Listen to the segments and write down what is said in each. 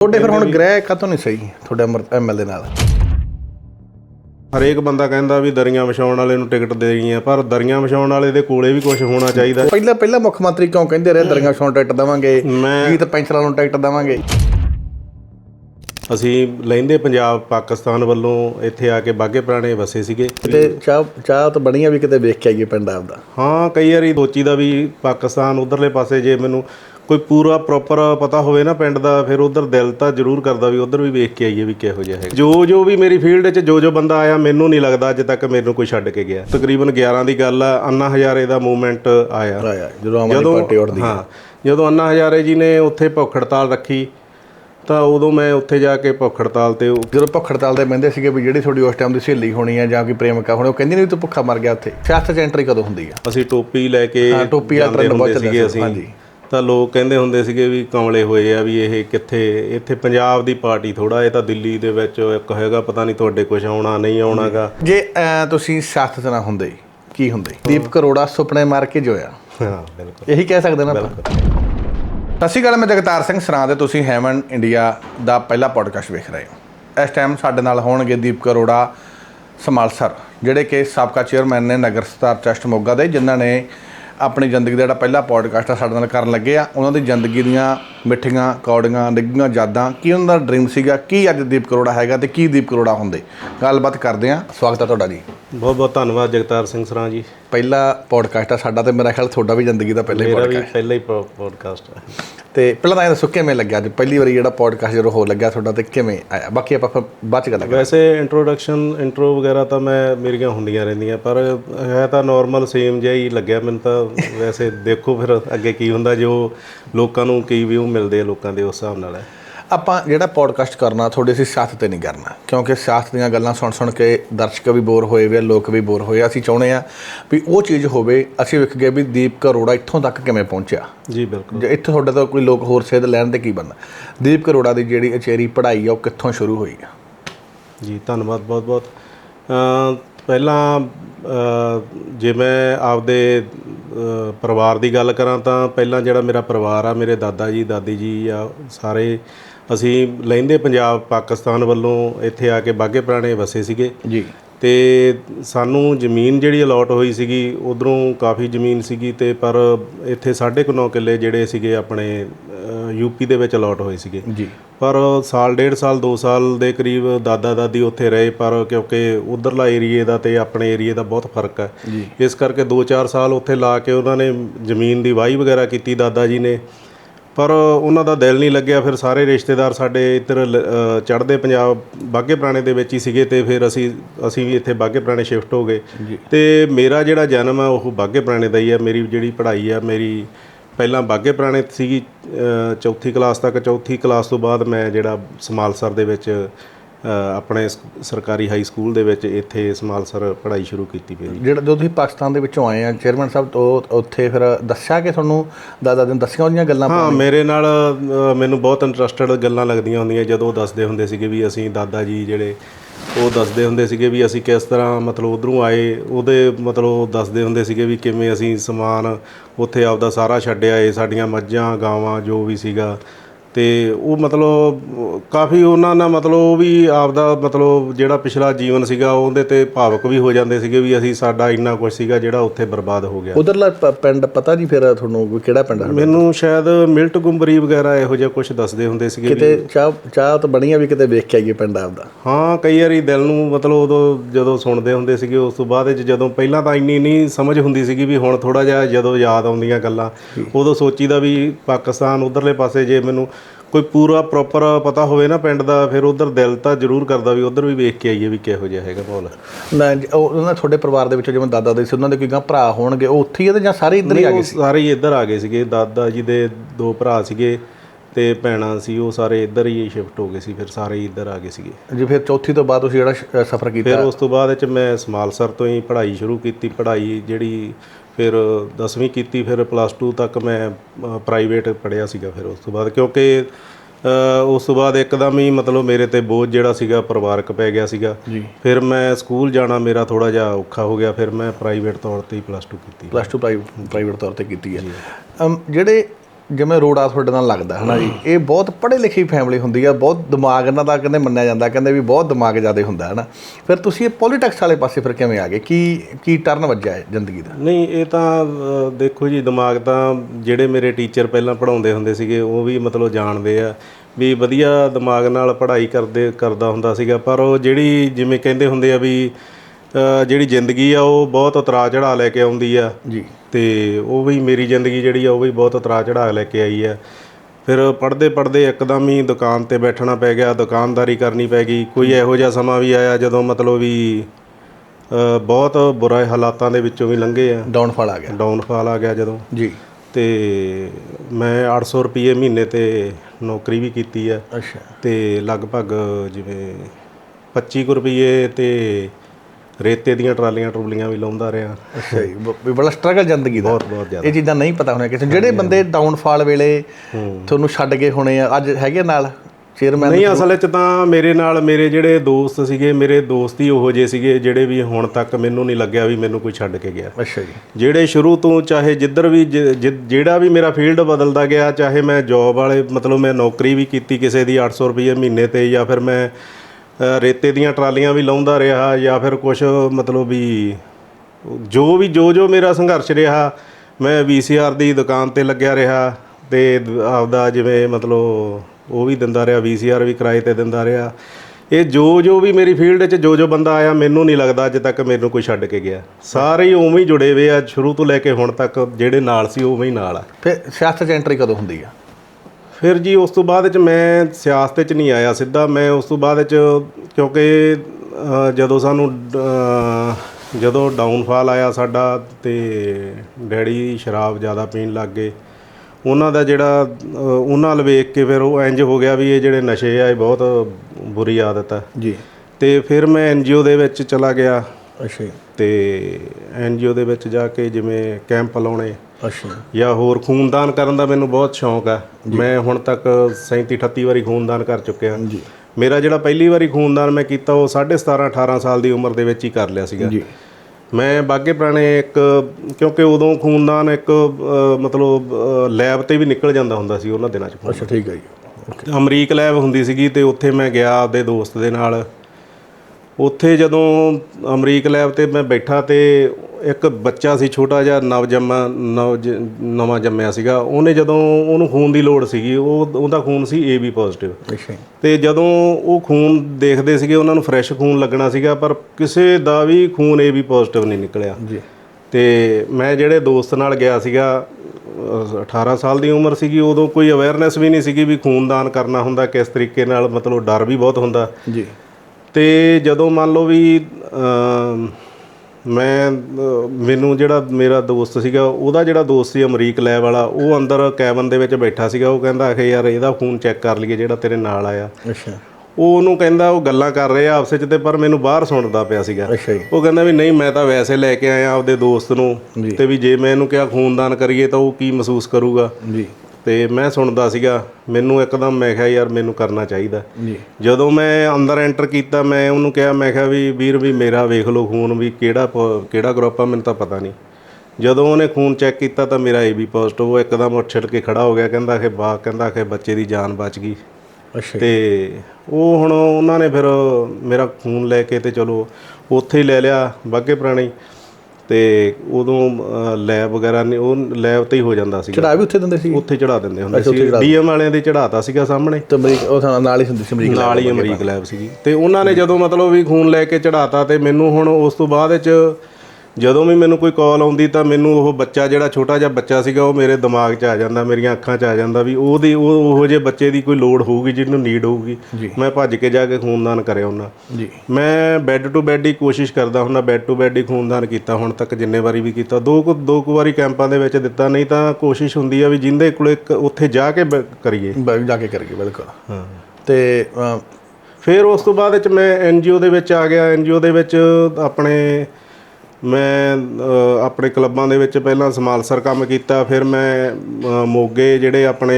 ਤੁਹਾਡੇ ਫਿਰ ਹੁਣ ਗ੍ਰਹਿ ਕਾਤੋਂ ਨਹੀਂ ਸਹੀ? ਤੁਹਾਡਾ ਐਮਐਲਏ ਨਾਲ। ਹਰੇਕ ਬੰਦਾ ਕਹਿੰਦਾ ਵੀ ਦਰੀਆਂ ਵਿਛਾਉਣ ਵਾਲੇ ਨੂੰ ਟਿਕਟ ਦੇ ਗਈ ਆ ਪਰ ਦਰੀਆਂ ਵਿਛਾਉਣ ਵਾਲੇ ਦੇ ਕੋਲੇ ਵੀ ਕੁਝ ਹੋਣਾ ਚਾਹੀਦਾ। ਪਹਿਲਾਂ ਪਹਿਲਾਂ ਮੁੱਖ ਮੰਤਰੀ ਕਿਉਂ ਕਹਿੰਦੇ ਰਹੇ ਦਰਿਆ ਛੋਣ ਟਿਕਟ ਦੇਵਾਂਗੇ? ਜੀਤ ਪੈਂਚਰਾਂ ਨੂੰ ਟਿਕਟ ਦੇਵਾਂਗੇ। ਅਸੀਂ ਲੈਂਦੇ ਪੰਜਾਬ ਪਾਕਿਸਤਾਨ ਵੱਲੋਂ ਇੱਥੇ ਆ ਕੇ ਬਾਗੇ ਪੁਰਾਣੇ ਵਸੇ ਸੀਗੇ। ਤੇ ਚਾਹ ਚਾਹ ਤਾਂ ਬਣੀਆਂ ਵੀ ਕਿਤੇ ਵੇਖ ਕੇ ਆਈਏ ਪਿੰਡ ਆਪਦਾ। ਹਾਂ ਕਈ ਵਾਰੀ ਸੋਚੀਦਾ ਵੀ ਪਾਕਿਸਤਾਨ ਉਧਰਲੇ ਪਾਸੇ ਜੇ ਮੈਨੂੰ ਕੋਈ ਪੂਰਾ ਪ੍ਰੋਪਰ ਪਤਾ ਹੋਵੇ ਨਾ ਪਿੰਡ ਦਾ ਫਿਰ ਉਧਰ ਦਿਲ ਤਾਂ ਜ਼ਰੂਰ ਕਰਦਾ ਵੀ ਉਧਰ ਵੀ ਵੇਖ ਕੇ ਆਈਏ ਵੀ ਕਿਹੋ ਜਿਹਾ ਹੈ ਜੋ ਜੋ ਵੀ ਮੇਰੀ ਫੀਲਡ 'ਚ ਜੋ ਜੋ ਬੰਦਾ ਆਇਆ ਮੈਨੂੰ ਨਹੀਂ ਲੱਗਦਾ ਅੱਜ ਤੱਕ ਮੈਨੂੰ ਕੋਈ ਛੱਡ ਕੇ ਗਿਆ। ਤਕਰੀਬਨ 11 ਦੀ ਗੱਲ ਆ ਅੰਨਾ ਹਜ਼ਾਰੇ ਦਾ ਮੂਵਮੈਂਟ ਆਇਆ। ਜਦੋਂ ਆਮ ਆਦਮੀ ਪਾਰਟੀ ਉੱਠਦੀ ਹਾਂ ਜਦੋਂ ਅੰਨਾ ਹਜ਼ਾਰੇ ਜੀ ਨੇ ਉੱਥੇ ਭੁੱਖ ਹੜਤਾਲ ਰੱਖੀ ਤਾਂ ਉਦੋਂ ਮੈਂ ਉੱਥੇ ਜਾ ਕੇ ਭੁੱਖ ਹੜਤਾਲ ਤੇ ਜਦੋਂ ਭੁੱਖ ਹੜਤਾਲ ਦੇ ਬੰਦੇ ਸੀਗੇ ਵੀ ਜਿਹੜੀ ਤੁਹਾਡੀ ਉਸ ਟਾਈਮ ਦੀ ਸਹੇਲੀ ਹੋਣੀ ਆ ਜਾਂ ਕੋਈ ਪ੍ਰੇਮਿਕਾ ਹੋਣੀ ਉਹ ਕਹਿੰਦੀ ਨਹੀਂ ਤੂੰ ਭੁੱਖਾ ਮਰ ਗਿਆ ਉੱਥੇ। ਸਿਆਸਤ 'ਚ ਐਂਟਰੀ ਕਦੋਂ ਹੁੰਦੀ ਆ? ਅਸੀਂ ਟੋਪੀ ਲੈ ਕੇ ਟੋਪੀ ਜਾਂਦੇ trend ਬਹੁਤ ਸੀਗੇ ਸੀ, ਹਾਂਜੀ। ਤਾਂ ਲੋਕ ਕਹਿੰਦੇ ਹੁੰਦੇ ਸੀਗੇ ਵੀ ਕਮਲੇ ਹੋਏ ਆ ਵੀ ਇਹ ਕਿੱਥੇ ਇੱਥੇ ਪੰਜਾਬ ਦੀ ਪਾਰਟੀ ਥੋੜਾ ਇਹ ਤਾਂ ਦਿੱਲੀ ਦੇ ਵਿੱਚ ਇੱਕ ਹੈਗਾ ਪਤਾ ਨਹੀਂ ਤੁਹਾਡੇ ਕੁਝ ਆਉਣਾ ਨਹੀਂ ਆਉਣਾਗਾ। ਜੇ ਅਹ, ਤੁਸੀਂ 'ਚ ਨਾ ਹੁੰਦੇ ਕੀ ਹੁੰਦੇ? ਦੀਪ ਕਰੋੜਾ ਸੁਪਨੇ ਮਾਰ ਕੇ ਜੋਇਆ। ਹਾਂ ਬਿਲਕੁਲ। ਇਹੀ ਕਹਿ ਸਕਦੇ ਨਾ ਆਪਾਂ। ਸਤਿ ਸ਼੍ਰੀ ਅਕਾਲ ਮੈਂ ਜਗਤਾਰ ਸਿੰਘ ਸਰਾਂ ਤੇ ਤੁਸੀਂ ਹੈਵਨ ਇੰਡੀਆ ਦਾ ਪਹਿਲਾ ਪੋਡਕਾਸਟ ਵੇਖ ਰਹੇ ਹੋ। ਇਸ ਟਾਈਮ ਸਾਡੇ ਨਾਲ ਹੋਣਗੇ ਦੀਪ ਕਰੋੜਾ ਸਮਾਲਸਰ ਜਿਹੜੇ ਕਿ ਸਾਬਕਾ ਚੇਅਰਮੈਨ ਨੇ ਨਗਰ ਸਤਾਰ ਟਰਸਟ ਮੋਗਾ ਦੇ ਜਿਨ੍ਹਾਂ ਨੇ ਆਪਣੀ ਜ਼ਿੰਦਗੀ ਦਾ ਜਿਹੜਾ ਪਹਿਲਾ ਪੋਡਕਾਸਟ ਆ ਸਾਡੇ ਨਾਲ ਕਰਨ ਲੱਗੇ ਆ। ਉਹਨਾਂ ਦੀ ਜ਼ਿੰਦਗੀ ਦੀਆਂ ਮਿੱਠੀਆਂ, ਕੌੜੀਆਂ ਨਿੱਘੀਆਂ ਯਾਦਾਂ ਕੀ ਉਹਨਾਂ ਦਾ ਡ੍ਰੀਮ ਸੀਗਾ, ਕੀ ਅੱਜ ਦੀਪ ਕਰੋੜਾ ਹੈਗਾ ਤੇ ਕੀ ਦੀਪ ਕਰੋੜਾ ਹੁੰਦੇ? ਗੱਲਬਾਤ ਕਰਦੇ ਆ। ਸਵਾਗਤ ਹੈ ਤੁਹਾਡਾ ਜੀ। ਬਹੁਤ ਬਹੁਤ ਧੰਨਵਾਦ ਜਗਤਾਰ ਸਿੰਘ ਸਰਾਂ ਜੀ। ਪਹਿਲਾ ਪੋਡਕਾਸਟ ਆ ਸਾਡਾ ਤੇ ਮੇਰਾ ਖਿਆਲ ਤੁਹਾਡਾ ਵੀ ਜ਼ਿੰਦਗੀ ਦਾ ਪਹਿਲਾ ਹੀ ਮੇਰਾ ਵੀ ਪਹਿਲਾ ਹੀ ਪੋਡਕਾਸਟ ਹੈ ਤੇ ਪਹਿਲਾਂ ਤਾਂ ਇਹ ਦੱਸੋ ਕਿਵੇਂ ਲੱਗਿਆ ਅੱਜ? ਪਹਿਲੀ ਵਾਰੀ ਜਿਹੜਾ ਪੋਡਕਾਸਟ ਜਦੋਂ ਹੋ ਲੱਗਿਆ ਤੁਹਾਡਾ ਤੇ ਕਿਵੇਂ ਆਇਆ? ਬਾਕੀ ਆਪਾਂ ਫਿਰ ਬਾਅਦ ਚ ਗੱਲ ਕਰਾਂਗੇ। ਵੈਸੇ ਇੰਟਰੋਡਕਸ਼ਨ ਇੰਟਰੋ ਵਗੈਰਾ ਤਾਂ ਮੈਂ ਮੇਰੀਆਂ ਹੁੰਦੀਆਂ ਰਹਿੰਦੀਆਂ ਪਰ ਹੈ ਤਾਂ ਨਾਰਮਲ ਸੇਮ ਜਿਹਾ ਹੀ ਲੱਗਿਆ ਮੈਨੂੰ ਤਾਂ। ਵੈਸੇ ਦੇਖੋ ਫਿਰ ਅੱਗੇ ਕੀ ਹੁੰਦਾ ਜੋ ਲੋਕਾਂ ਨੂੰ ਕੀ ਵਿਊ ਮਿਲਦੇ ਆ ਲੋਕਾਂ ਦੇ ਉਸ ਹਿਸਾਬ ਨਾਲ ਹੈ। ਆਪਾਂ ਜਿਹੜਾ ਪੋਡਕਾਸਟ ਕਰਨਾ ਤੁਹਾਡੇ ਅਸੀਂ ਸਿਆਸਤ ਤੇ ਨਹੀਂ ਕਰਨਾ। ਕਿਉਂਕਿ ਸਿਆਸਤ ਦੀਆਂ ਗੱਲਾਂ ਸੁਣ ਸੁਣ ਕੇ ਦਰਸ਼ਕ ਵੀ ਬੋਰ ਹੋਏ ਵੇ ਲੋਕ ਵੀ ਬੋਰ ਹੋਏ। ਅਸੀਂ ਚਾਹੁੰਦੇ ਆ ਵੀ ਉਹ ਚੀਜ਼ ਹੋਵੇ ਅਸੀਂ ਵੇਖ ਗਏ ਵੀ ਦੀਪ ਕਰੋੜਾ ਇੱਥੋਂ ਤੱਕ ਕਿਵੇਂ ਪਹੁੰਚਿਆ। ਜੀ ਬਿਲਕੁਲ। ਜੇ ਇੱਥੇ ਤੁਹਾਡੇ ਤੋਂ ਕੋਈ ਲੋਕ ਹੋਰ ਸੇਧ ਲੈਣ ਤੇ ਕੀ ਬੰਦਾ ਦੀਪ ਕਰੋੜਾ ਦੀ ਜਿਹੜੀ ਅਚੇਰੀ ਪੜ੍ਹਾਈ ਆ ਉਹ ਕਿੱਥੋਂ ਸ਼ੁਰੂ ਹੋਈ ਆ? ਜੀ ਧੰਨਵਾਦ ਬਹੁਤ ਬਹੁਤ। ਅ, ਪਹਿਲਾਂ ਜੇ ਮੈਂ ਆਪਦੇ ਪਰਿਵਾਰ ਦੀ ਗੱਲ ਕਰਾਂ ਤਾਂ ਪਹਿਲਾਂ ਜਿਹੜਾ ਮੇਰਾ ਪਰਿਵਾਰ ਆ ਮੇਰੇ ਦਾਦਾ ਜੀ ਦਾਦੀ ਜੀ ਆ ਸਾਰੇ ਅਸੀਂ ਲੈਂਦੇ ਪੰਜਾਬ ਪਾਕਿਸਤਾਨ ਵੱਲੋਂ ਇੱਥੇ ਆ ਕੇ ਬਾਗੇ ਪੁਰਾਣੇ ਵਸੇ ਸੀਗੇ। ਜੀ। ਤੇ ਸਾਨੂੰ ਜ਼ਮੀਨ ਜਿਹੜੀ ਅਲਾਟ ਹੋਈ ਸੀਗੀ ਉਧਰੋਂ ਕਾਫੀ ਜ਼ਮੀਨ ਸੀਗੀ ਤੇ ਪਰ ਇੱਥੇ 9.5 ਕਿੱਲੇ ਜਿਹੜੇ ਸੀਗੇ ਆਪਣੇ ਯੂਪੀ ਦੇ ਵਿੱਚ ਅਲਾਟ ਹੋਏ ਸੀਗੇ। ਜੀ। ਪਰ ਸਾਲ ਡੇਢ ਸਾਲ 2 ਸਾਲ ਦੇ ਕਰੀਬ ਦਾਦਾ ਦਾਦੀ ਉੱਥੇ ਰਹੇ ਪਰ ਕਿਉਂਕਿ ਉਧਰਲਾ ਏਰੀਏ ਦਾ ਤੇ ਆਪਣੇ ਏਰੀਏ ਦਾ ਬਹੁਤ ਫ਼ਰਕ ਹੈ। ਇਸ ਕਰਕੇ 2-4 ਸਾਲ ਉੱਥੇ ਲਾ ਕੇ ਉਹਨਾਂ ਨੇ ਜ਼ਮੀਨ ਦੀ ਵਾਹੀ ਵਗੈਰਾ ਕੀਤੀ ਦਾਦਾ ਜੀ ਨੇ। ਪਰ ਉਹਨਾਂ ਦਾ ਦਿਲ ਨਹੀਂ ਲੱਗਿਆ ਫਿਰ ਸਾਰੇ ਰਿਸ਼ਤੇਦਾਰ ਸਾਡੇ ਇੱਧਰ ਚੜ੍ਹਦੇ ਪੰਜਾਬ ਬਾਗੇ ਪੁਰਾਣੇ ਦੇ ਵਿੱਚ ਹੀ ਸੀਗੇ ਤੇ ਫਿਰ ਅਸੀਂ ਅਸੀਂ ਵੀ ਇੱਥੇ ਬਾਗੇ ਪੁਰਾਣੇ ਸ਼ਿਫਟ ਹੋ ਗਏ। ਤੇ ਮੇਰਾ ਜਿਹੜਾ ਜਨਮ ਹੈ ਉਹ ਬਾਗੇ ਪੁਰਾਣੇ ਦਾ ਹੀ ਹੈ ਮੇਰੀ ਜਿਹੜੀ ਪੜ੍ਹਾਈ ਆ ਮੇਰੀ ਪਹਿਲਾਂ ਬਾਗੇ ਪੁਰਾਣੇ ਸੀਗੀ ਚੌਥੀ ਕਲਾਸ ਤੱਕ ਚੌਥੀ ਕਲਾਸ ਤੋਂ ਬਾਅਦ ਮੈਂ ਜਿਹੜਾ ਸਮਾਲਸਰ ਦੇ ਵਿੱਚ ਆਪਣੇ ਸਰਕਾਰੀ ਹਾਈ ਸਕੂਲ ਦੇ ਵਿੱਚ ਇੱਥੇ ਸਮਾਲਸਰ ਪੜ੍ਹਾਈ ਸ਼ੁਰੂ ਕੀਤੀ ਮੇਰੀ ਜਿਹੜਾ ਜਦੋਂ ਤੁਸੀਂ ਪਾਕਿਸਤਾਨ ਦੇ ਵਿੱਚੋਂ ਆਏ ਆ ਚੇਅਰਮੈਨ ਸਾਹਿਬ ਤੋਂ ਉੱਥੇ ਫਿਰ ਦੱਸਿਆ ਕਿ ਤੁਹਾਨੂੰ ਦਾਦਾ ਦਿਨ ਦੱਸੀਆਂ ਉਹਦੀਆਂ ਗੱਲਾਂ ਹਾਂ ਮੇਰੇ ਨਾਲ ਮੈਨੂੰ ਬਹੁਤ ਇੰਟਰਸਟਡ ਗੱਲਾਂ ਲੱਗਦੀਆਂ ਹੁੰਦੀਆਂ ਜਦੋਂ ਉਹ ਦੱਸਦੇ ਹੁੰਦੇ ਸੀਗੇ ਵੀ ਅਸੀਂ ਦਾਦਾ ਜੀ ਜਿਹੜੇ ਉਹ ਦੱਸਦੇ ਹੁੰਦੇ ਸੀਗੇ ਵੀ ਅਸੀਂ ਕਿਸ ਤਰ੍ਹਾਂ ਮਤਲਬ ਉਧਰੋਂ ਆਏ ਉਹਦੇ ਮਤਲਬ ਉਹ ਦੱਸਦੇ ਹੁੰਦੇ ਸੀਗੇ ਵੀ ਕਿਵੇਂ ਅਸੀਂ ਸਮਾਨ ਉੱਥੇ ਆਪਦਾ ਸਾਰਾ ਛੱਡ ਆਏ ਸਾਡੀਆਂ ਮੱਝਾਂ ਗਾਵਾਂ ਜੋ ਵੀ ਸੀਗਾ ਤੇ ਉਹ ਮਤਲਬ ਕਾਫੀ ਉਹਨਾਂ ਨਾਲ ਮਤਲਬ ਉਹ ਵੀ ਆਪਦਾ ਮਤਲਬ ਜਿਹੜਾ ਪਿਛਲਾ ਜੀਵਨ ਸੀਗਾ ਉਹਦੇ ਤੇ ਭਾਵਕ ਵੀ ਹੋ ਜਾਂਦੇ ਸੀਗੇ ਵੀ ਅਸੀਂ ਸਾਡਾ ਇੰਨਾ ਕੁਝ ਸੀਗਾ ਜਿਹੜਾ ਉੱਥੇ ਬਰਬਾਦ ਹੋ ਗਿਆ। ਉਧਰਲਾ ਪ- ਪਿੰਡ ਪਤਾ ਜੀ ਫਿਰ ਤੁਹਾਨੂੰ ਵੀ ਕਿਹੜਾ ਪਿੰਡ ਆ ਮੈਨੂੰ ਸ਼ਾਇਦ ਮਿਲਟ ਗੁੰਬਰੀ ਵਗੈਰਾ ਇਹੋ ਜਿਹਾ ਕੁਝ ਦੱਸਦੇ ਹੁੰਦੇ ਸੀਗੇ ਵੀ ਕਿਤੇ ਚਾਹ ਚਾਹ ਤਾਂ ਬਣੀਆਂ ਵੀ ਕਿਤੇ ਵੇਖ ਕੇ ਆਈਏ ਪਿੰਡ ਆਪਦਾ। ਹਾਂ ਕਈ ਵਾਰੀ ਦਿਲ ਨੂੰ ਮਤਲਬ ਉਦੋਂ ਜਦੋਂ ਸੁਣਦੇ ਹੁੰਦੇ ਸੀਗੇ ਉਸ ਤੋਂ ਬਾਅਦ ਵਿੱਚ ਜਦੋਂ ਪਹਿਲਾਂ ਤਾਂ ਇੰਨੀ ਨਹੀਂ ਸਮਝ ਹੁੰਦੀ ਸੀਗੀ ਵੀ ਹੁਣ ਥੋੜਾ ਜਿਹਾ ਜਦੋਂ ਯਾਦ ਆਉਂਦੀਆਂ ਗੱਲਾਂ ਉਦੋਂ ਸੋਚੀਦਾ ਵੀ ਪਾਕਿਸਤਾਨ ਉਧਰਲੇ ਪਾਸੇ ਜੇ ਮੈਨੂੰ ਕੋਈ ਪੂਰਾ ਪ੍ਰੋਪਰ ਪਤਾ ਹੋਵੇ ਨਾ ਪਿੰਡ ਦਾ ਫਿਰ ਉਧਰ ਦਿਲ ਤਾਂ ਜ਼ਰੂਰ ਕਰਦਾ ਵੀ ਉਧਰ ਵੀ ਵੇਖ ਕੇ ਆਈਏ ਵੀ ਕਿਹੋ ਜਿਹਾ ਹੈਗਾ ਮਾਹੌਲ। ਉਹ ਉਹਨਾਂ ਤੁਹਾਡੇ ਪਰਿਵਾਰ ਦੇ ਵਿੱਚੋਂ ਜਿਵੇਂ ਦਾਦਾ ਦੇ ਸੀ ਉਹਨਾਂ ਦੇ ਕੋਈ ਗਾਂ ਭਰਾ ਹੋਣਗੇ ਉਹ ਉੱਥੇ ਹੀ ਤੇ ਜਾਂ ਸਾਰੇ ਇੱਧਰ ਹੀ ਆ ਗਏ ਉਹ ਸਾਰੇ ਹੀ ਇੱਧਰ ਆ ਗਏ ਸੀਗੇ। ਦਾਦਾ ਜੀ ਦੇ ਦੋ ਭਰਾ ਸੀਗੇ ਤੇ ਭੈਣਾਂ ਸੀ ਉਹ ਸਾਰੇ ਇੱਧਰ ਹੀ ਸ਼ਿਫਟ ਹੋ ਗਏ ਸੀ ਫਿਰ ਸਾਰੇ ਹੀ ਇੱਧਰ ਆ ਗਏ ਸੀਗੇ। ਜੀ ਫਿਰ ਚੌਥੀ ਤੋਂ ਬਾਅਦ ਤੁਸੀਂ ਜਿਹੜਾ ਸਫ਼ਰ ਕੀਤਾ ਫਿਰ ਉਸ ਤੋਂ ਬਾਅਦ ਵਿੱਚ ਮੈਂ ਸਮਾਲਸਰ ਤੋਂ ਹੀ ਪੜ੍ਹਾਈ ਸ਼ੁਰੂ ਕੀਤੀ। ਪੜ੍ਹਾਈ ਜਿਹੜੀ ਫਿਰ 10ਵੀਂ ਕੀਤੀ ਫਿਰ ਪਲੱਸ 2 ਤੱਕ ਮੈਂ ਪ੍ਰਾਈਵੇਟ ਪੜ੍ਹਿਆ ਸੀਗਾ ਫਿਰ ਉਸ ਤੋਂ ਬਾਅਦ ਕਿਉਂਕਿ ਉਸ ਤੋਂ ਬਾਅਦ ਇੱਕਦਮ ਹੀ ਮਤਲਬ ਮੇਰੇ ਤੇ ਬੋਝ ਜਿਹੜਾ ਸੀਗਾ ਪਰਿਵਾਰਕ ਪੈ ਗਿਆ ਸੀਗਾ। ਜੀ। ਫਿਰ ਮੈਂ ਸਕੂਲ ਜਾਣਾ ਮੇਰਾ ਥੋੜਾ ਜਿਹਾ ਔਖਾ ਹੋ ਗਿਆ ਫਿਰ ਮੈਂ ਪ੍ਰਾਈਵੇਟ ਤੌਰ ਤੇ ਹੀ ਪਲੱਸ 2 ਕੀਤੀ। ਪਲੱਸ 2 ਪ੍ਰਾਈਵੇਟ ਤੌਰ ਤੇ ਕੀਤੀ ਹੈ। ਜਿਹੜੇ ਜਿਵੇਂ ਰੋੜਾ ਤੁਹਾਡੇ ਨਾਲ ਲੱਗਦਾ ਹਨਾ ਜੀ? ਇਹ ਬਹੁਤ ਪੜ੍ਹੇ ਲਿਖੀ ਫੈਮਿਲੀ ਹੁੰਦੀ ਆ ਬਹੁਤ ਦਿਮਾਗ ਇਹਨਾਂ ਦਾ ਕਹਿੰਦੇ ਮੰਨਿਆ ਜਾਂਦਾ ਕਹਿੰਦੇ ਵੀ ਬਹੁਤ ਦਿਮਾਗ ਜ਼ਿਆਦਾ ਹੁੰਦਾ ਹੈ ਨਾ ਫਿਰ ਤੁਸੀਂ ਇਹ ਪੋਲੀਟਿਕਸ ਵਾਲੇ ਪਾਸੇ ਫਿਰ ਕਿਵੇਂ ਆ ਗਏ? ਕੀ ਕੀ ਟਰਨ ਵੱਜਿਆ ਹੈ ਜ਼ਿੰਦਗੀ ਦਾ? ਨਹੀਂ ਇਹ ਤਾਂ ਦੇਖੋ ਜੀ ਦਿਮਾਗ ਤਾਂ ਜਿਹੜੇ ਮੇਰੇ ਟੀਚਰ ਪਹਿਲਾਂ ਪੜਾਉਂਦੇ ਹੁੰਦੇ ਸੀਗੇ ਉਹ ਵੀ ਮਤਲਬ ਜਾਣਦੇ ਆ ਵੀ ਵਧੀਆ ਦਿਮਾਗ ਨਾਲ ਪੜ੍ਹਾਈ ਕਰਦੇ ਕਰਦਾ ਹੁੰਦਾ ਸੀਗਾ ਪਰ ਉਹ ਜਿਹੜੀ ਜਿਵੇਂ ਕਹਿੰਦੇ ਹੁੰਦੇ ਆ ਵੀ ਜਿਹੜੀ ਜ਼ਿੰਦਗੀ ਆ ਉਹ ਬਹੁਤ ਉਤਰਾ ਚੜਾ ਲੈ ਕੇ ਆਉਂਦੀ ਆ। ਜੀ। ਤੇ ਉਹ ਵੀ ਮੇਰੀ ਜ਼ਿੰਦਗੀ ਜਿਹੜੀ ਆ ਉਹ ਵੀ ਬਹੁਤ ਉਤਰਾ ਚੜਾ ਲੈ ਕੇ ਆਈ ਆ। ਫਿਰ ਪੜਦੇ ਪੜਦੇ ਇੱਕਦਮ ਹੀ ਦੁਕਾਨ ਤੇ ਬੈਠਣਾ ਪੈ ਗਿਆ ਦੁਕਾਨਦਾਰੀ ਕਰਨੀ ਪੈ ਗਈ। ਕੋਈ ਇਹੋ ਜਿਹਾ ਸਮਾਂ ਵੀ ਆਇਆ ਜਦੋਂ ਮਤਲਬ ਵੀ ਬਹੁਤ ਬੁਰੇ ਹਾਲਾਤਾਂ ਦੇ ਵਿੱਚੋਂ ਵੀ ਲੰਘੇ ਆ। ਡਾਊਨਫਾਲ ਆ ਗਿਆ। ਡਾਊਨਫਾਲ ਆ ਗਿਆ ਜਦੋਂ। ਜੀ। ਤੇ ਮੈਂ 800 ਰੁਪਏ ਮਹੀਨੇ ਤੇ ਨੌਕਰੀ ਵੀ ਕੀਤੀ ਆ। ਅੱਛਾ। ਤੇ ਲਗਭਗ ਜਿਵੇਂ 25 ਕੁ ਰੁਪਏ ਤੇ ਰੇਤੇ ਦੀਆਂ ਟਰਾਲੀਆਂ ਟਰੂਲੀਆਂ ਵੀ ਲਾਉਂਦਾ ਰਿਹਾ। ਅੱਛਾ ਜੀ ਬ- ਬੜਾ ਸਟਰਗਲ ਜ਼ਿੰਦਗੀ ਦਾ। ਬਹੁਤ ਬਹੁਤ ਜ਼ਿਆਦਾ। ਇਹ ਚੀਜ਼ਾਂ ਨਹੀਂ ਪਤਾ ਹੋਣੀਆਂ ਕਿਸੇ ਨੂੰ। ਜਿਹੜੇ ਬੰਦੇ ਡਾਊਨਫਾਲ ਵੇਲੇ ਤੁਹਾਨੂੰ ਛੱਡ ਕੇ ਹੋਣੇ ਆ ਅੱਜ ਹੈਗੇ ਨਾਲ ਚੇਅਰਮੈਨ ਨਹੀਂ ਅਸਲ ਵਿੱਚ ਤਾਂ ਮੇਰੇ ਨਾਲ ਮੇਰੇ ਜਿਹੜੇ ਦੋਸਤ ਸੀਗੇ ਮੇਰੇ ਦੋਸਤ ਹੀ ਉਹੋ ਜਿਹੇ ਸੀਗੇ ਜਿਹੜੇ ਵੀ ਹੁਣ ਤੱਕ ਮੈਨੂੰ ਨਹੀਂ ਲੱਗਿਆ ਵੀ ਮੈਨੂੰ ਕੋਈ ਛੱਡ ਕੇ ਗਿਆ। ਅੱਛਾ ਜੀ। ਜਿਹੜੇ ਸ਼ੁਰੂ ਤੋਂ ਚਾਹੇ ਜਿੱਧਰ ਵੀ ਜ- ਜਿ- ਜਿਹੜਾ ਵੀ ਮੇਰਾ ਫੀਲਡ ਬਦਲਦਾ ਗਿਆ ਚਾਹੇ ਮੈਂ ਜੌਬ ਵਾਲੇ ਮਤਲਬ ਮੈਂ ਨੌਕਰੀ ਵੀ ਕੀਤੀ ਕਿਸੇ ਦੀ 800 ਰੁਪਏ ਮਹੀਨੇ ਤੇ ਜਾਂ ਫਿਰ ਮੈਂ ਰੇਤੇ ਦੀਆਂ ਟਰਾਲੀਆਂ ਵੀ ਲਾਉਂਦਾ ਰਿਹਾ ਜਾਂ ਫਿਰ ਕੁਝ ਮਤਲਬ ਵੀ ਜੋ ਵੀ, ਜੋ ਜੋ ਮੇਰਾ ਸੰਘਰਸ਼ ਰਿਹਾ, ਮੈਂ VCR ਦੀ ਦੁਕਾਨ ਤੇ ਲੱਗਿਆ ਰਿਹਾ ਤੇ ਆਪਦਾ ਜਿਵੇਂ ਮਤਲਬ ਉਹ ਵੀ ਦਿੰਦਾ ਰਿਹਾ VCR ਵੀ ਕਿਰਾਏ ਤੇ ਦਿੰਦਾ ਰਿਹਾ। ਇਹ ਜੋ ਜੋ ਵੀ ਮੇਰੀ ਫੀਲਡ 'ਚ ਜੋ ਜੋ ਬੰਦਾ ਆਇਆ, ਮੈਨੂੰ ਨਹੀਂ ਲੱਗਦਾ ਅੱਜ ਤੱਕ ਮੈਨੂੰ ਕੋਈ ਛੱਡ ਕੇ ਗਿਆ। ਸਾਰੇ ਹੀ ਉਵੇਂ ਹੀ ਜੁੜੇ ਹੋਏ ਆ, ਸ਼ੁਰੂ ਤੋਂ ਲੈ ਕੇ ਹੁਣ ਤੱਕ ਜਿਹੜੇ ਨਾਲ ਸੀ, ਉਵੇਂ ਹੀ ਨਾਲ ਆ। ਫਿਰ ਸਿਆਸਤ 'ਚ ਐਂਟਰੀ ਕਦੋਂ ਹੁੰਦੀ ਆ? ਫਿਰ ਜੀ ਉਸ ਤੋਂ ਬਾਅਦ ਚ ਮੈਂ ਸਿਆਸਤ 'ਚ ਨਹੀਂ ਆਇਆ ਸਿੱਧਾ ਮੈਂ ਉਸ ਤੋਂ ਬਾਅਦ ਚ ਕਿਉਂਕਿ ਜਦੋਂ ਸਾਨੂੰ ਜਦੋਂ ਡਾਊਨਫਾਲ ਆਇਆ ਸਾਡਾ ਤੇ ਡੈਡੀ ਸ਼ਰਾਬ ਜ਼ਿਆਦਾ ਪੀਣ ਲੱਗ ਗਏ। ਉਹਨਾਂ ਦਾ ਜਿਹੜਾ ਉਹਨਾਂ ਵੱਲ ਵੇਖ ਕੇ ਫਿਰ ਉਹ ਇੰਜ ਹੋ ਗਿਆ ਵੀ ਇਹ ਜਿਹੜੇ ਨਸ਼ੇ ਆ ਇਹ ਬਹੁਤ ਬੁਰੀ ਆਦਤ ਹੈ ਜੀ। ਤੇ ਫਿਰ ਮੈਂ ਐਨਜੀਓ ਦੇ ਵਿੱਚ ਚਲਾ ਗਿਆ। ਅੱਛਾ ਤੇ ਐਨਜੀਓ ਦੇ ਵਿੱਚ ਜਾ ਕੇ ਜਿਵੇਂ ਕੈਂਪ ਲਾਉਣੇ ਅੱਛਾ ਜਾਂ। ਹੋਰ ਖੂਨਦਾਨ ਕਰਨ ਦਾ ਮੈਨੂੰ ਬਹੁਤ ਸ਼ੌਂਕ ਆ। ਮੈਂ ਹੁਣ ਤੱਕ 37 38 ਵਾਰੀ ਖੂਨਦਾਨ ਕਰ ਚੁੱਕਿਆ। ਜੀ। ਮੇਰਾ ਜਿਹੜਾ ਪਹਿਲੀ ਵਾਰੀ ਖੂਨਦਾਨ ਮੈਂ ਕੀਤਾ ਉਹ 17.5 18 ਸਾਲ ਦੀ ਉਮਰ ਦੇ ਵਿੱਚ ਹੀ ਕਰ ਲਿਆ ਸੀਗਾ। ਜੀ। ਮੈਂ ਬਾਗੇ ਪੁਰਾਣੇ ਇੱਕ ਕਿਉਂਕਿ ਉਦੋਂ ਖੂਨਦਾਨ ਇੱਕ ਮਤਲਬ ਲੈਬ ਤੇ ਵੀ ਨਿਕਲ ਜਾਂਦਾ ਹੁੰਦਾ ਸੀ ਉਹਨਾਂ ਦਿਨਾਂ 'ਚ। ਅੱਛਾ ਠੀਕ ਹੈ ਜੀ। ਅਮਰੀਕ ਲੈਬ ਹੁੰਦੀ ਸੀਗੀ ਤੇ ਉੱਥੇ ਮੈਂ ਗਿਆ ਆਪਦੇ ਦੋਸਤ ਦੇ ਨਾਲ। ਉੱਥੇ ਜਦੋਂ ਅਮਰੀਕ ਲੈਬ ਤੇ ਮੈਂ ਬੈਠਾ ਤੇ ਇੱਕ ਬੱਚਾ ਸੀ ਛੋਟਾ ਜਿਹਾ ਨਵ ਜੰਮਾ ਨਵ ਜੰਮਿਆ ਸੀਗਾ। ਉਹਨੇ ਜਦੋਂ ਉਹਨੂੰ ਖੂਨ ਦੀ ਲੋੜ ਸੀਗੀ ਉਹ ਉਹਦਾ ਖੂਨ ਸੀ ਏਬੀ ਪੋਜ਼ਿਟਿਵ ਅੱਛਾ ਜੀ। ਤੇ ਜਦੋਂ ਉਹ ਖੂਨ ਦੇਖਦੇ ਸੀਗੇ ਉਹਨਾਂ ਨੂੰ ਫਰੈਸ਼ ਖੂਨ ਲੱਗਣਾ ਸੀਗਾ ਪਰ ਕਿਸੇ ਦਾ ਵੀ ਖੂਨ ਏਬੀ ਪੋਜ਼ਿਟਿਵ ਨਹੀਂ ਨਿਕਲਿਆ। ਜੀ। ਤੇ ਮੈਂ ਜਿਹੜੇ ਦੋਸਤ ਨਾਲ ਗਿਆ ਸੀਗਾ ਅਹ 18 ਸਾਲ ਦੀ ਉਮਰ ਸੀਗੀ ਉਦੋਂ ਕੋਈ ਅਵੇਅਰਨੈਸ ਵੀ ਨਹੀਂ ਸੀਗੀ ਵੀ ਖੂਨਦਾਨ ਕਰਨਾ ਹੁੰਦਾ ਕਿਸ ਤਰੀਕੇ ਨਾਲ ਮਤਲਬ ਡਰ ਵੀ ਬਹੁਤ ਹੁੰਦਾ। ਜੀ। ਤੇ ਜਦੋਂ ਮੰਨ ਲਓ ਵੀ ਅਮ, ਮੈਂ ਅ, ਮੈਨੂੰ ਜਿਹੜਾ ਮੇਰਾ ਦੋਸਤ ਸੀਗਾ ਉਹਦਾ ਜਿਹੜਾ ਦੋਸਤ ਸੀ ਅਮਰੀਕ ਲੈਬ ਵਾਲਾ ਉਹ ਅੰਦਰ ਕੈਬਨ ਦੇ ਵਿੱਚ ਬੈਠਾ ਸੀਗਾ ਉਹ ਕਹਿੰਦਾ ਕਿ ਯਾਰ ਇਹਦਾ ਖੂਨ ਚੈੱਕ ਕਰ ਲਈਏ ਜਿਹੜਾ ਤੇਰੇ ਨਾਲ ਆਇਆ। ਅੱਛਾ। ਉਹ ਉਹਨੂੰ ਕਹਿੰਦਾ ਉਹ ਗੱਲਾਂ ਕਰ ਰਹੇ ਆ ਆਪਸ ਵਿੱਚ ਤੇ ਪਰ ਮੈਨੂੰ ਬਾਹਰ ਸੁਣਦਾ ਪਿਆ ਸੀਗਾ। ਅੱਛਾ ਜੀ। ਉਹ ਕਹਿੰਦਾ ਵੀ ਨਹੀਂ ਮੈਂ ਤਾਂ ਵੈਸੇ ਲੈ ਕੇ ਆਇਆ ਆਪਦੇ ਦੋਸਤ ਨੂੰ ਜੀ। ਤੇ ਵੀ ਜੇ ਮੈਂ ਇਹਨੂੰ ਕਿਹਾ ਖੂਨਦਾਨ ਕਰੀਏ ਤਾਂ ਉਹ ਕੀ ਮਹਿਸੂਸ ਕਰੂਗਾ। ਜੀ। ਤੇ ਮੈਂ ਸੁਣਦਾ ਸੀਗਾ ਮੈਨੂੰ ਇੱਕਦਮ ਮੈਂ ਕਿਹਾ ਯਾਰ ਮੈਨੂੰ ਕਰਨਾ ਚਾਹੀਦਾ। ਜੀ। ਜਦੋਂ ਮੈਂ ਅੰਦਰ ਐਂਟਰ ਕੀਤਾ ਮੈਂ ਉਹਨੂੰ ਕਿਹਾ ਮੈਂ ਕਿਹਾ ਵੀ ਵੀਰ ਵੀ ਮੇਰਾ ਵੇਖ ਲਓ ਖੂਨ ਵੀ ਕਿਹੜਾ ਪ- ਕਿਹੜਾ ਗਰੁੱਪ ਆ ਮੈਨੂੰ ਤਾਂ ਪਤਾ ਨਹੀਂ। ਜਦੋਂ ਉਹਨੇ ਖੂਨ ਚੈੱਕ ਕੀਤਾ ਤਾਂ ਮੇਰਾ ਏਬੀ ਪੋਜ਼ਿਟਿਵ ਉਹ ਇੱਕਦਮ ਉੱਠ ਛਿੜ ਕੇ ਖੜਾ ਹੋ ਗਿਆ ਕਹਿੰਦਾ ਕਿ ਵਾਹ ਕਹਿੰਦਾ ਕਿ ਬੱਚੇ ਦੀ ਜਾਨ ਬਚ ਗਈ। ਅੱਛਾ ਜੀ। ਤੇ ਉਹ ਹੁਣ ਉਹਨਾਂ ਨੇ ਫਿਰ ਮੇਰਾ ਖੂਨ ਲੈ ਕੇ ਤੇ ਚਲੋ ਉੱਥੇ ਹੀ ਲੈ ਲਿਆ ਬਾਗੇ ਪੁਰਾਣੀ ਤੇ ਉਦੋਂ ਲੈਬ ਵਗੈਰਾ ਨੇ ਉਹ ਲੈਬ ਤੇ ਹੀ ਹੋ ਜਾਂਦਾ ਸੀਗਾ। ਚੜਾ ਵੀ ਉੱਥੇ ਦਿੰਦੇ ਸੀ ਉੱਥੇ ਚੜਾ ਦਿੰਦੇ ਹੁੰਦੇ ਸੀ ਡੀਐਮ ਵਾਲਿਆਂ ਦੇ ਚੜਾਤਾ ਸੀਗਾ ਸਾਹਮਣੇ। ਤੇ ਅਮਰੀਕ ਉਹ ਨਾਲ ਹੀ ਹੁੰਦੀ ਸੀ ਅਮਰੀਕ ਨਾਲ ਹੀ ਅਮਰੀਕ ਲੈਬ ਸੀਗੀ। ਤੇ ਉਹਨਾਂ ਨੇ ਜਦੋਂ ਮਤਲਬ ਵੀ ਖੂਨ ਲੈ ਕੇ ਚੜਾਤਾ ਤੇ ਮੈਨੂੰ ਹੁਣ ਉਸ ਤੋਂ ਬਾਅਦ ਵਿੱਚ ਜਦੋਂ ਵੀ ਮੈਨੂੰ ਕੋਈ ਕਾਲ ਆਉਂਦੀ ਤਾਂ ਮੈਨੂੰ ਉਹ ਬੱਚਾ ਜਿਹੜਾ ਛੋਟਾ ਜਿਹਾ ਬੱਚਾ ਸੀਗਾ ਉਹ ਮੇਰੇ ਦਿਮਾਗ 'ਚ ਆ ਜਾਂਦਾ ਮੇਰੀਆਂ ਅੱਖਾਂ 'ਚ ਆ ਜਾਂਦਾ ਵੀ ਉਹਦੀ ਉਹ ਉਹੋ ਜਿਹੇ ਬੱਚੇ ਦੀ ਕੋਈ ਲੋੜ ਹੋਊਗੀ ਜਿਹਨੂੰ ਨੀਡ ਹੋਊਗੀ। ਮੈਂ ਭੱਜ ਕੇ ਜਾ ਕੇ ਖੂਨਦਾਨ ਕਰਿਆ ਉਹਨਾਂ। ਜੀ। ਮੈਂ ਬੈੱਡ ਟੂ ਬੈੱਡ ਹੀ ਕੋਸ਼ਿਸ਼ ਕਰਦਾ ਹੁੰਦਾ ਬੈੱਡ ਟੂ ਬੈੱਡ ਹੀ ਖੂਨਦਾਨ ਕੀਤਾ ਹੁਣ ਤੱਕ ਜਿੰਨੇ ਵਾਰੀ ਵੀ ਕੀਤਾ। ਦੋ ਕੁ ਦੋ ਕੁ ਵਾਰੀ ਕੈਂਪਾਂ ਦੇ ਵਿੱਚ ਦਿੱਤਾ ਨਹੀਂ ਤਾਂ ਕੋਸ਼ਿਸ਼ ਹੁੰਦੀ ਆ ਵੀ ਜਿੰਦੇ ਕੋਲੇ ਇੱਕ ਉੱਥੇ ਜਾ ਕੇ ਕਰੀਏ। ਜਾ ਕੇ ਕਰਗੇ ਬਿਲਕੁਲ। ਹਾਂ। ਤੇ ਫਿਰ ਉਸ ਤੋਂ ਬਾਅਦ ਵਿੱਚ ਮੈਂ ਐਨਜੀਓ ਦੇ ਵਿੱਚ ਆ ਗਿਆ। ਐਨਜੀਓ ਦੇ ਵਿੱਚ ਆਪਣੇ ਮੈਂ ਆਪਣੇ ਕਲੱਬਾਂ ਦੇ ਵਿੱਚ ਪਹਿਲਾਂ ਸਮਾਲਸਰ ਕੰਮ ਕੀਤਾ ਫਿਰ ਮੈਂ ਮੋਗੇ ਜਿਹੜੇ ਆਪਣੇ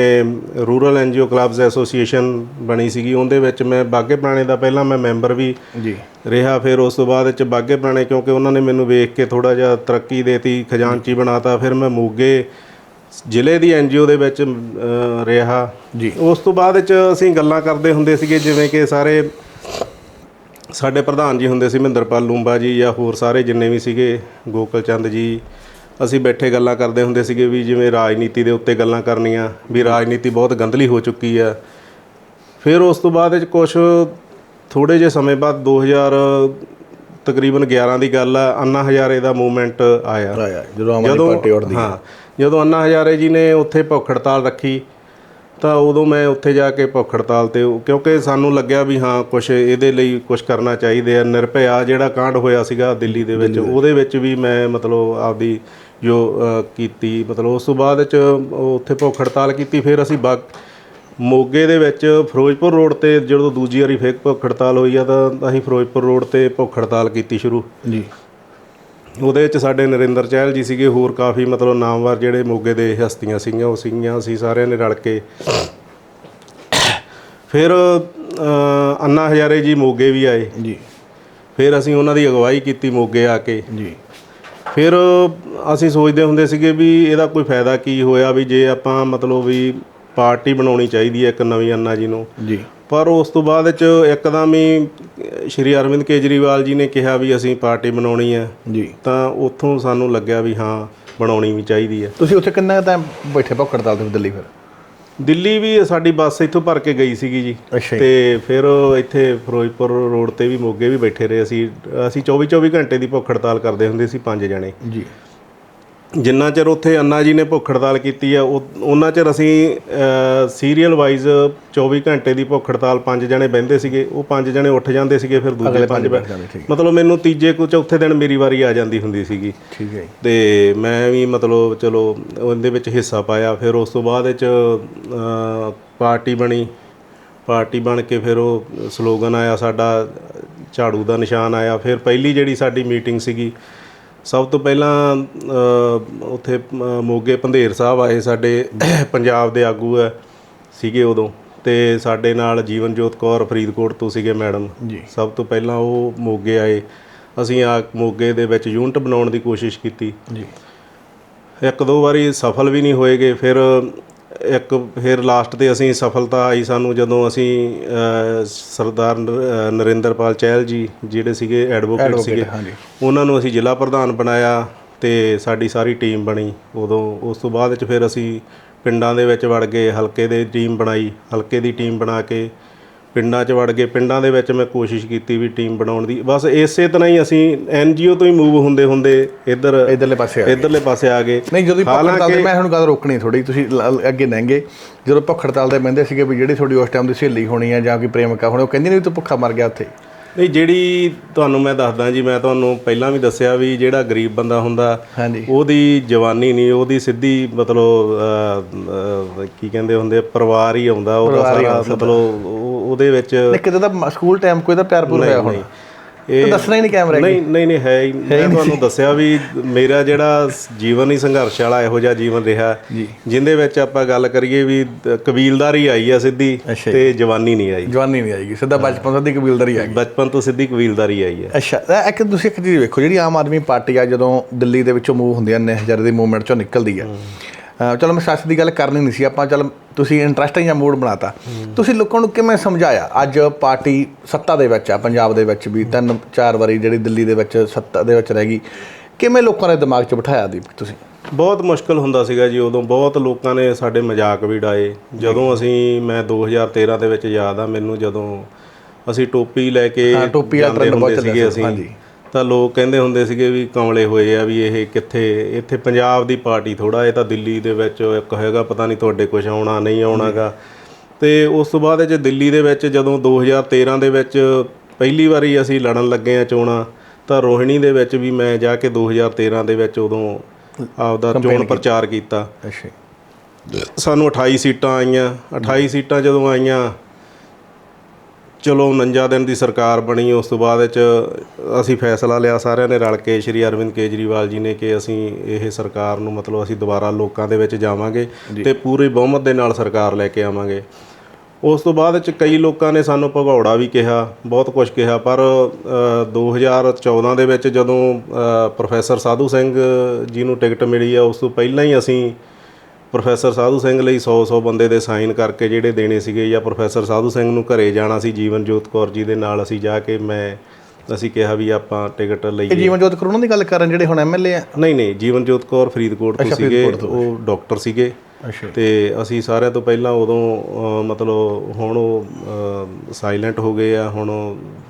ਰੂਰਲ ਐਨਜੀਓ ਕਲੱਬਸ ਐਸੋਸੀਏਸ਼ਨ ਬਣੀ ਸੀਗੀ ਉਹਦੇ ਵਿੱਚ ਮੈਂ ਬਾਗੇ ਪੁਰਾਣੇ ਦਾ ਪਹਿਲਾਂ ਮੈਂ ਮੈਂਬਰ ਵੀ ਜੀ। ਰਿਹਾ ਫਿਰ ਉਸ ਤੋਂ ਬਾਅਦ ਵਿੱਚ ਬਾਗੇ ਪੁਰਾਣੇ ਕਿਉਂਕਿ ਉਹਨਾਂ ਨੇ ਮੈਨੂੰ ਵੇਖ ਕੇ ਥੋੜਾ ਜਿਹਾ ਤਰੱਕੀ ਦੇਤੀ ਖਜ਼ਾਨਚੀ ਬਣਾਤਾ ਫਿਰ ਮੈਂ ਮੋਗੇ ਜ਼ਿਲ੍ਹੇ ਦੀ ਐਨਜੀਓ ਦੇ ਵਿੱਚ ਰਿਹਾ। ਜੀ। ਉਸ ਤੋਂ ਬਾਅਦ ਚ ਅਸੀਂ ਗੱਲਾਂ ਕਰਦੇ ਹੁੰਦੇ ਸੀਗੇ ਜਿਵੇਂ ਕਿ ਸਾਰੇ ਸਾਡੇ ਪ੍ਰਧਾਨ ਜੀ ਹੁੰਦੇ ਸੀ ਮਹਿੰਦਰਪਾਲ ਲੂੰਬਾ ਜੀ ਜਾਂ ਹੋਰ ਸਾਰੇ ਜਿੰਨੇ ਵੀ ਸੀਗੇ ਗੋਕਲ ਚੰਦ ਜੀ ਅਸੀਂ ਬੈਠੇ ਗੱਲਾਂ ਕਰਦੇ ਹੁੰਦੇ ਸੀਗੇ ਵੀ ਜਿਵੇਂ ਰਾਜਨੀਤੀ ਦੇ ਉੱਤੇ ਗੱਲਾਂ ਕਰਨੀਆਂ ਵੀ ਰਾਜਨੀਤੀ ਬਹੁਤ ਗੰਦਲੀ ਹੋ ਚੁੱਕੀ ਆ। ਫਿਰ ਉਸ ਤੋਂ ਬਾਅਦ ਵਿੱਚ ਕੁਝ ਥੋੜੇ ਜਿਹੇ ਸਮੇਂ ਬਾਅਦ 2000 ਤਕਰੀਬਨ 11 ਦੀ ਗੱਲ ਆ ਅੰਨਾ ਹਜ਼ਾਰੇ ਦਾ ਮੂਵਮੈਂਟ ਆਇਆ। ਆਇਆ ਜਦੋਂ ਆਮ ਆਦਮੀ ਪਾਰਟੀ ਉੱਠਦੀ ਹਾਂ ਜਦੋਂ ਅੰਨਾ ਹਜ਼ਾਰੇ ਜੀ ਨੇ ਉੱਥੇ ਭੁੱਖ ਹੜਤਾਲ ਰੱਖੀ ਤਾਂ ਉਦੋਂ ਮੈਂ ਉੱਥੇ ਜਾ ਕੇ ਭੁੱਖ ਹੜਤਾਲ ਤੇ ਕਿਉਂਕਿ ਸਾਨੂੰ ਲੱਗਿਆ ਵੀ ਹਾਂ ਕੁਝ ਇਹਦੇ ਲਈ ਕੁਝ ਕਰਨਾ ਚਾਹੀਦਾ ਹੈ ਨਿਰਭਇਆ ਜਿਹੜਾ ਕਾਂਡ ਹੋਇਆ ਸੀਗਾ ਦਿੱਲੀ ਦੇ ਵਿੱਚ ਉਹਦੇ ਵਿੱਚ ਵੀ ਮੈਂ ਮਤਲਬ ਆਪਦੀ ਜੋ ਕੀਤੀ ਮਤਲਬ ਉਸ ਤੋਂ ਬਾਅਦ ਚ ਉੱਥੇ ਭੁੱਖ ਹੜਤਾਲ ਕੀਤੀ ਫਿਰ ਅਸੀਂ ਬਾਗ ਮੋਗੇ ਦੇ ਵਿੱਚ ਫਿਰੋਜ਼ਪੁਰ ਰੋਡ ਤੇ ਜਦੋਂ ਦੂਜੀ ਵਾਰੀ ਫੇਕ ਭੁੱਖ ਹੜਤਾਲ ਹੋਈ ਆ ਤਾਂ ਅਸੀਂ ਫਿਰੋਜ਼ਪੁਰ ਰੋਡ ਤੇ ਭੁੱਖ ਹੜਤਾਲ ਕੀਤੀ ਸ਼ੁਰੂ। ਜੀ। ਉਹਦੇ ਵਿੱਚ ਸਾਡੇ ਨਰਿੰਦਰ ਚਹਿਲ ਜੀ ਸੀਗੇ ਹੋਰ ਕਾਫੀ ਮਤਲਬ ਨਾਮਵਰ ਜਿਹੜੇ ਮੋਗੇ ਦੇ ਹਸਤੀਆਂ ਸੀਗੀਆਂ ਉਹ ਸੀਗੀਆਂ ਅਸੀਂ ਸਾਰਿਆਂ ਨੇ ਰਲ ਕੇ। ਫਿਰ ਅੰਨਾ ਹਜ਼ਾਰੇ ਜੀ ਮੋਗੇ ਵੀ ਆਏ। ਜੀ। ਫਿਰ ਅਸੀਂ ਉਹਨਾਂ ਦੀ ਅਗਵਾਈ ਕੀਤੀ ਮੋਗੇ ਆ ਕੇ। ਜੀ। ਫਿਰ ਅਸੀਂ ਸੋਚਦੇ ਹੁੰਦੇ ਸੀਗੇ ਵੀ ਇਹਦਾ ਕੋਈ ਫਾਇਦਾ ਕੀ ਹੋਇਆ ਵੀ ਜੇ ਆਪਾਂ ਮਤਲਬ ਵੀ ਪਾਰਟੀ ਬਣਾਉਣੀ ਚਾਹੀਦੀ ਹੈ ਇੱਕ ਨਵੀਂ ਅੰਨਾ ਜੀ ਨੂੰ। ਜੀ। ਪਰ ਉਸ ਤੋਂ ਬਾਅਦ ਚ ਇੱਕਦਮ ਹੀ ਸ਼੍ਰੀ ਅਰਵਿੰਦ ਕੇਜਰੀਵਾਲ ਜੀ ਨੇ ਕਿਹਾ ਵੀ ਅਸੀਂ ਪਾਰਟੀ ਬਣਾਉਣੀ ਹੈ। ਜੀ। ਤਾਂ ਉੱਥੋਂ ਸਾਨੂੰ ਲੱਗਿਆ ਵੀ ਹਾਂ ਬਣਾਉਣੀ ਵੀ ਚਾਹੀਦੀ ਹੈ। ਤੁਸੀਂ ਉੱਥੇ ਕਿੰਨਾ ਟਾਈਮ ਬੈਠੇ ਭੁੱਖ ਹੜਤਾਲ ਤੇ ਦਿੱਲੀ ਫਿਰ? ਦਿੱਲੀ ਵੀ ਸਾਡੀ ਬੱਸ ਇੱਥੋਂ ਭਰ ਕੇ ਗਈ ਸੀਗੀ ਜੀ। ਅੱਛਾ ਜੀ। ਤੇ ਫਿਰ ਇੱਥੇ ਫਿਰੋਜ਼ਪੁਰ ਰੋਡ ਤੇ ਵੀ ਮੋਗੇ ਵੀ ਬੈਠੇ ਰਹੇ ਅਸੀਂ। ਅਸੀਂ 24 24 ਘੰਟੇ ਦੀ ਭੁੱਖ ਹੜਤਾਲ ਕਰਦੇ ਹੁੰਦੇ ਸੀ ਪੰਜ ਜਣੇ। ਜੀ। ਜਿੰਨਾ ਚਿਰ ਉੱਥੇ ਅੰਨਾ ਜੀ ਨੇ ਭੁੱਖ ਹੜਤਾਲ ਕੀਤੀ ਆ ਉਹ- ਉਹਨਾਂ ਚਿਰ ਅਸੀਂ ਸੀਰੀਅਲ ਵਾਈਜ਼ 24 ਘੰਟੇ ਦੀ ਭੁੱਖ ਹੜਤਾਲ ਪੰਜ ਜਣੇ ਬਹਿੰਦੇ ਸੀਗੇ ਉਹ ਪੰਜ ਜਣੇ ਉੱਠ ਜਾਂਦੇ ਸੀਗੇ ਫਿਰ ਦੂਜੇ ਪੰਜ ਮਤਲਬ ਮੈਨੂੰ ਤੀਜੇ ਕੋ ਚੌਥੇ ਦਿਨ ਮੇਰੀ ਵਾਰੀ ਆ ਜਾਂਦੀ ਹੁੰਦੀ ਸੀਗੀ। ਠੀਕ ਹੈ ਤੇ ਮੈਂ ਵੀ ਮਤਲਬ ਚਲੋ ਉਹਦੇ ਵਿੱਚ ਹਿੱਸਾ ਪਾਇਆ ਫਿਰ ਉਸ ਤੋਂ ਬਾਅਦ ਵਿੱਚ ਪਾਰਟੀ ਬਣੀ। ਪਾਰਟੀ ਬਣ ਕੇ ਫਿਰ ਉਹ ਸਲੋਗਨ ਆਇਆ ਸਾਡਾ ਝਾੜੂ ਦਾ ਨਿਸ਼ਾਨ ਆਇਆ। ਫਿਰ ਪਹਿਲੀ ਜਿਹੜੀ ਸਾਡੀ ਮੀਟਿੰਗ ਸੀਗੀ ਸਭ ਤੋਂ ਪਹਿਲਾਂ ਉੱਥੇ ਮੋਗੇ ਭੰਦੇਰ ਸਾਹਿਬ ਆਏ ਸਾਡੇ ਪੰਜਾਬ ਦੇ ਆਗੂ ਹੈ ਸੀਗੇ ਉਦੋਂ ਤੇ ਸਾਡੇ ਨਾਲ ਜੀਵਨਜੋਤ ਕੌਰ ਫਰੀਦਕੋਟ ਤੋਂ ਸੀਗੇ ਮੈਡਮ। ਸਭ ਤੋਂ ਪਹਿਲਾਂ ਉਹ ਮੋਗੇ ਆਏ। ਅਸੀਂ ਆ ਮੋਗੇ ਦੇ ਵਿੱਚ ਯੂਨਿਟ ਬਣਾਉਣ ਦੀ ਕੋਸ਼ਿਸ਼ ਕੀਤੀ। ਜੀ। ਇੱਕ ਦੋ ਵਾਰੀ ਸਫਲ ਵੀ ਨਹੀਂ ਹੋਏਗੇ ਫਿਰ ਇੱਕ ਫਿਰ ਲਾਸਟ ਤੇ ਅਸੀਂ ਸਫਲਤਾ ਆਈ ਸਾਨੂੰ ਜਦੋਂ ਅਸੀਂ ਸਰਦਾਰ ਨਰਿੰਦਰਪਾਲ ਚਹਿਲ ਜੀ ਜਿਹੜੇ ਸੀਗੇ ਐਡਵੋਕੇਟ ਸੀਗੇ ਉਹਨਾਂ ਨੂੰ ਅਸੀਂ ਜ਼ਿਲ੍ਹਾ ਪ੍ਰਧਾਨ ਬਣਾਇਆ ਤੇ ਸਾਡੀ ਸਾਰੀ ਟੀਮ ਬਣੀ। ਉਦੋਂ ਉਸ ਤੋਂ ਬਾਅਦ ਚ ਫਿਰ ਅਸੀਂ ਪਿੰਡਾਂ ਦੇ ਵਿੱਚ ਵੜ ਗਏ ਹਲਕੇ ਦੇ ਟੀਮ ਬਣਾਈ ਹਲਕੇ ਦੀ ਟੀਮ ਬਣਾ ਕੇ ਪਿੰਡਾਂ 'ਚ ਵੜ ਗਏ। ਪਿੰਡਾਂ ਦੇ ਵਿੱਚ ਮੈਂ ਕੋਸ਼ਿਸ਼ ਕੀਤੀ ਵੀ ਟੀਮ ਬਣਾਉਣ ਦੀ। ਬਸ ਇਸੇ ਤਰ੍ਹਾਂ ਹੀ ਅਸੀਂ ਐਨਜੀਓ ਤੋਂ ਹੀ ਮੂਵ ਹੁੰਦੇ ਹੁੰਦੇ ਇੱਧਰ ਇਧਰਲੇ ਪਾਸੇ ਆ ਗਏ। ਇੱਧਰਲੇ ਪਾਸੇ ਆ ਗਏ। ਨਹੀਂ ਜਦੋਂ ਭੁੱਖ ਹੜਤਾਲ ਤੇ ਮੈਂ ਤੁਹਾਨੂੰ ਗੱਲ ਰੋਕਣੀ ਥੋੜੀ ਤੁਸੀਂ ਅੱਗੇ ਲਹਿੰਗੇ। ਜਦੋਂ ਭੁੱਖ ਹੜਤਾਲ ਤੇ ਬਹਿੰਦੇ ਸੀਗੇ ਵੀ ਜਿਹੜੀ ਤੁਹਾਡੀ ਉਸ ਟਾਈਮ ਦੀ ਸਹੇਲੀ ਹੋਣੀ ਹੈ ਜਾਂ ਕੋਈ ਪ੍ਰੇਮਿਕਾ ਹੋਣੀ ਉਹ ਕਹਿੰਦੀ ਨਹੀਂ ਤੂੰ ਭੁੱਖਾ ਮਰ ਗਿਆ ਉੱਥੇ। ਨਹੀਂ ਜਿਹੜੀ ਤੁਹਾਨੂੰ ਮੈਂ ਦੱਸਦਾ ਜੀ ਮੈਂ ਤੁਹਾਨੂੰ ਪਹਿਲਾਂ ਵੀ ਦੱਸਿਆ ਵੀ ਜਿਹੜਾ ਗਰੀਬ ਬੰਦਾ ਹੁੰਦਾ ਹਾਂਜੀ। ਉਹਦੀ ਜਵਾਨੀ ਨਹੀਂ ਉਹਦੀ ਸਿੱਧੀ ਮਤਲਬ ਕੀ ਕਹਿੰਦੇ ਹੁੰਦੇ ਪਰਿਵਾਰ ਹੀ ਆਉਂਦਾ ਉਹਦਾ ਸਾਰਾ ਮਤਲਬ ਉਹ- ਉਹਦੇ ਵਿੱਚ ਕਿਤੇ ਤਾਂ ਸਕੂਲ ਟਾਈਮ ਕੋਈ ਤਾਂ ਪਿਆਰ ਪੂਰ ਹੋਇਆ ਹੋਣਾ। ਇਹ ਤਾਂ ਦੱਸਣਾ ਹੀ ਨਹੀਂ ਕੈਮਰੇ ਨਹੀਂ ਨਹੀਂ ਨਹੀਂ ਹੈ ਹੀ ਮੈਂ ਤੁਹਾਨੂੰ ਦੱਸਿਆ ਵੀ ਮੇਰਾ ਜਿਹੜਾ ਜੀਵਨ ਹੀ ਸੰਘਰਸ਼ ਵਾਲਾ ਇਹੋ ਜਿਹਾ ਜੀਵਨ ਰਿਹਾ। ਜਿੰਦੇ ਵਿੱਚ ਆਪਾਂ ਗੱਲ ਕਰੀਏ ਵੀ ਕਬੀਲਦਾਰੀ ਆਈ ਆ ਸਿੱਧੀ। ਤੇ ਜਵਾਨੀ ਨਹੀਂ ਆਈ। ਜਵਾਨੀ ਨਹੀਂ ਆਏਗੀ ਸਿੱਧਾ ਬਚਪਨ ਤੋਂ ਦੀ ਕਬੀਲਦਾਰੀ ਆ ਗਈ। ਬਚਪਨ ਤੋਂ ਸਿੱਧੀ ਕਬੀਲਦਾਰੀ ਆਈ ਹੈ ਅੱਛਾ ਇੱਕ ਤੁਸੀਂ ਇੱਕ ਚੀਜ਼ ਵੇਖੋ ਜਿਹੜੀ ਆਮ ਆਦਮੀ ਪਾਰਟੀ ਆ ਜਦੋਂ ਦਿੱਲੀ ਦੇ ਵਿੱਚੋਂ ਮੂਵ ਹੁੰਦੀ ਆ ਨੇ ਹਜ਼ਾਰੇ ਦੀ ਮੂਵਮੈਂਟ ਚੋਂ ਨਿਕਲਦੀ ਆ। ਚਲੋ ਮੈਂ ਸਿਆਸਤ ਦੀ ਗੱਲ ਕਰਨੀ ਨਹੀਂ ਸੀ ਆਪਾਂ ਚਲ ਤੁਸੀਂ ਇੰਟਰਸਟਿੰਗ ਜਾਂ ਮੂਡ ਬਣਾਤਾ। ਤੁਸੀਂ ਲੋਕਾਂ ਨੂੰ ਕਿਵੇਂ ਸਮਝਾਇਆ? ਅੱਜ ਪਾਰਟੀ ਸੱਤਾ ਦੇ ਵਿੱਚ ਆ ਪੰਜਾਬ ਦੇ ਵਿੱਚ ਵੀ ਤਿੰਨ ਚਾਰ ਵਾਰੀ ਜਿਹੜੀ ਦਿੱਲੀ ਦੇ ਵਿੱਚ ਸੱਤਾ ਦੇ ਵਿੱਚ ਰਹਿ ਗਈ। ਕਿਵੇਂ ਲੋਕਾਂ ਦੇ ਦਿਮਾਗ 'ਚ ਬਿਠਾਇਆ ਦੀਪਕ ਤੁਸੀਂ? ਬਹੁਤ ਮੁਸ਼ਕਲ ਹੁੰਦਾ ਸੀਗਾ ਜੀ ਉਦੋਂ ਬਹੁਤ ਲੋਕਾਂ ਨੇ ਸਾਡੇ ਮਜ਼ਾਕ ਵੀ ਡਾਏ ਜਦੋਂ ਅਸੀਂ ਮੈਂ 2013 ਦੇ ਵਿੱਚ ਯਾਦ ਆ ਮੈਨੂੰ ਜਦੋਂ ਅਸੀਂ ਟੋਪੀ ਲੈ ਕੇ ਟੋਪੀ ਵਾਲਾ trend ਬਹੁਤ ਸੀਗੇ ਸੀ, ਹਾਂਜੀ। ਤਾਂ ਲੋਕ ਕਹਿੰਦੇ ਹੁੰਦੇ ਸੀਗੇ ਵੀ ਕਮਲੇ ਹੋਏ ਆ ਵੀ ਇਹ ਕਿੱਥੇ ਇੱਥੇ ਪੰਜਾਬ ਦੀ ਪਾਰਟੀ ਥੋੜਾ ਇਹ ਤਾਂ ਦਿੱਲੀ ਦੇ ਵਿੱਚ ਇੱਕ ਹੈਗਾ ਪਤਾ ਨਹੀਂ ਤੁਹਾਡੇ ਕੁਝ ਆਉਣਾ ਨਹੀਂ ਆਉਣਾਗਾ। ਤੇ ਉਸ ਤੋਂ ਬਾਅਦ ਜੇ ਦਿੱਲੀ ਦੇ ਵਿੱਚ ਜਦੋਂ 2013 ਦੇ ਵਿੱਚ ਪਹਿਲੀ ਵਾਰੀ ਅਸੀਂ ਲੜਨ ਲੱਗੇ ਆ ਚੋਣਾਂ ਤਾਂ ਰੋਹਿਣੀ ਦੇ ਵਿੱਚ ਵੀ ਮੈਂ ਜਾ ਕੇ 2013 ਦੇ ਵਿੱਚ ਉਦੋਂ ਆਪਦਾ ਚੋਣ ਪ੍ਰਚਾਰ ਕੀਤਾ। ਅੱਛਾ ਸਾਨੂੰ 28 ਸੀਟਾਂ ਆਈਆਂ 28 ਸੀਟਾਂ ਜਦੋਂ ਆਈਆਂ ਚਲੋ 49 ਦਿਨ ਦੀ ਸਰਕਾਰ ਬਣੀ ਉਸ ਤੋਂ ਬਾਅਦ ਵਿੱਚ ਅਸੀਂ ਫੈਸਲਾ ਲਿਆ ਸਾਰਿਆਂ ਨੇ ਰਲ ਕੇ ਸ਼੍ਰੀ ਅਰਵਿੰਦ ਕੇਜਰੀਵਾਲ ਜੀ ਨੇ ਕਿ ਅਸੀਂ ਇਹ ਸਰਕਾਰ ਨੂੰ ਮਤਲਬ ਅਸੀਂ ਦੁਬਾਰਾ ਲੋਕਾਂ ਦੇ ਵਿੱਚ ਜਾਵਾਂਗੇ ਤੇ ਪੂਰੇ ਬਹੁਮਤ ਦੇ ਨਾਲ ਸਰਕਾਰ ਲੈ ਕੇ ਆਵਾਂਗੇ। ਉਸ ਤੋਂ ਬਾਅਦ ਵਿੱਚ ਕਈ ਲੋਕਾਂ ਨੇ ਸਾਨੂੰ ਭਗੌੜਾ ਵੀ ਕਿਹਾ ਬਹੁਤ ਕੁਝ ਕਿਹਾ ਪਰ ਅ, 2014 ਦੇ ਵਿੱਚ ਜਦੋਂ ਪ੍ਰੋਫੈਸਰ ਸਾਧੂ ਸਿੰਘ ਜੀ ਨੂੰ ਟਿਕਟ ਮਿਲੀ ਆ ਉਸ ਤੋਂ ਪਹਿਲਾਂ ਹੀ ਅਸੀਂ ਪ੍ਰੋਫੈਸਰ ਸਾਧੂ ਸਿੰਘ ਲਈ 100-100 ਬੰਦੇ ਦੇ ਸਾਈਨ ਕਰਕੇ ਜਿਹੜੇ ਦੇਣੇ ਸੀਗੇ ਜਾਂ ਪ੍ਰੋਫੈਸਰ ਸਾਧੂ ਸਿੰਘ ਨੂੰ ਘਰੇ ਜਾਣਾ ਸੀ ਜੀਵਨ ਜੋਤ ਕੌਰ ਜੀ ਦੇ ਨਾਲ ਅਸੀਂ ਜਾ ਕੇ ਮੈਂ ਅਸੀਂ ਕਿਹਾ ਵੀ ਆਪਾਂ ਟਿਕਟ ਇਹ ਲਈਏ ਜੀਵਨ ਜੋਤ ਕਰੋਨਾ ਦੀ ਗੱਲ ਕਰਨ ਜਿਹੜੇ ਹੁਣ ਐਮਐਲਏ ਆ? ਨਹੀਂ ਨਹੀਂ ਜੀਵਨ ਜੋਤ ਕੌਰ ਫਰੀਦਕੋਟ ਤੋਂ ਸੀਗੇ ਉਹ ਡਾਕਟਰ ਸੀਗੇ। ਅੱਛਾ। ਤੇ ਅਸੀਂ ਸਾਰਿਆਂ ਤੋਂ ਪਹਿਲਾਂ ਉਦੋਂ ਮਤਲਬ ਹੁਣ ਉਹ ਸਾਇਲੈਂਟ ਹੋ ਗਏ ਆ ਹੁਣ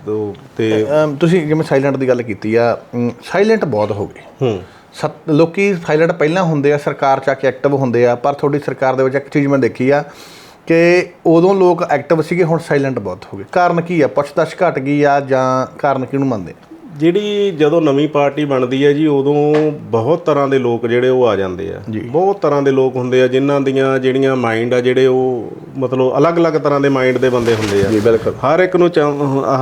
ਉਹ- ਤੇ ਤੁਸੀਂ ਜਿਵੇਂ ਸਾਇਲੈਂਟ ਦੀ ਗੱਲ ਕੀਤੀ ਆ ਸਾਇਲੈਂਟ ਬਹੁਤ ਹੋ ਗਏ। ਹੂੰ। ਸਤ ਲੋਕੀ ਸਾਇਲੈਂਟ ਪਹਿਲਾਂ ਹੁੰਦੇ ਆ, ਸਰਕਾਰ ਚ ਆ ਕੇ ਐਕਟਿਵ ਹੁੰਦੇ ਆ, ਪਰ ਤੁਹਾਡੀ ਸਰਕਾਰ ਦੇ ਵਿੱਚ ਇੱਕ ਚੀਜ਼ ਮੈਂ ਦੇਖੀ ਆ ਕਿ ਉਦੋਂ ਲੋਕ ਐਕਟਿਵ ਸੀਗੇ, ਹੁਣ ਸਾਇਲੈਂਟ ਬਹੁਤ ਹੋ ਗਏ। ਕਾਰਨ ਕੀ ਆ? ਪੁੱਛਤਾਛ ਘਟ ਗਈ ਆ ਜਾਂ ਕਾਰਨ ਕਿਹਨੂੰ ਮੰਨਦੇ ਜਿਹੜੀ ਜਦੋਂ ਨਵੀਂ ਪਾਰਟੀ ਬਣਦੀ ਹੈ ਜੀ ਉਦੋਂ ਬਹੁਤ ਤਰ੍ਹਾਂ ਦੇ ਲੋਕ ਜਿਹੜੇ ਉਹ ਆ ਜਾਂਦੇ ਆ। ਬਹੁਤ ਤਰ੍ਹਾਂ ਦੇ ਲੋਕ ਹੁੰਦੇ ਆ ਜਿਨ੍ਹਾਂ ਦੀਆਂ ਜਿਹੜੀਆਂ ਮਾਈਂਡ ਆ ਜਿਹੜੇ ਉਹ ਮਤਲਬ ਅਲੱਗ-ਅਲੱਗ ਤਰ੍ਹਾਂ ਦੇ ਮਾਈਂਡ ਦੇ ਬੰਦੇ ਹੁੰਦੇ ਆ। ਜੀ ਬਿਲਕੁਲ। ਹਰ ਇੱਕ ਨੂੰ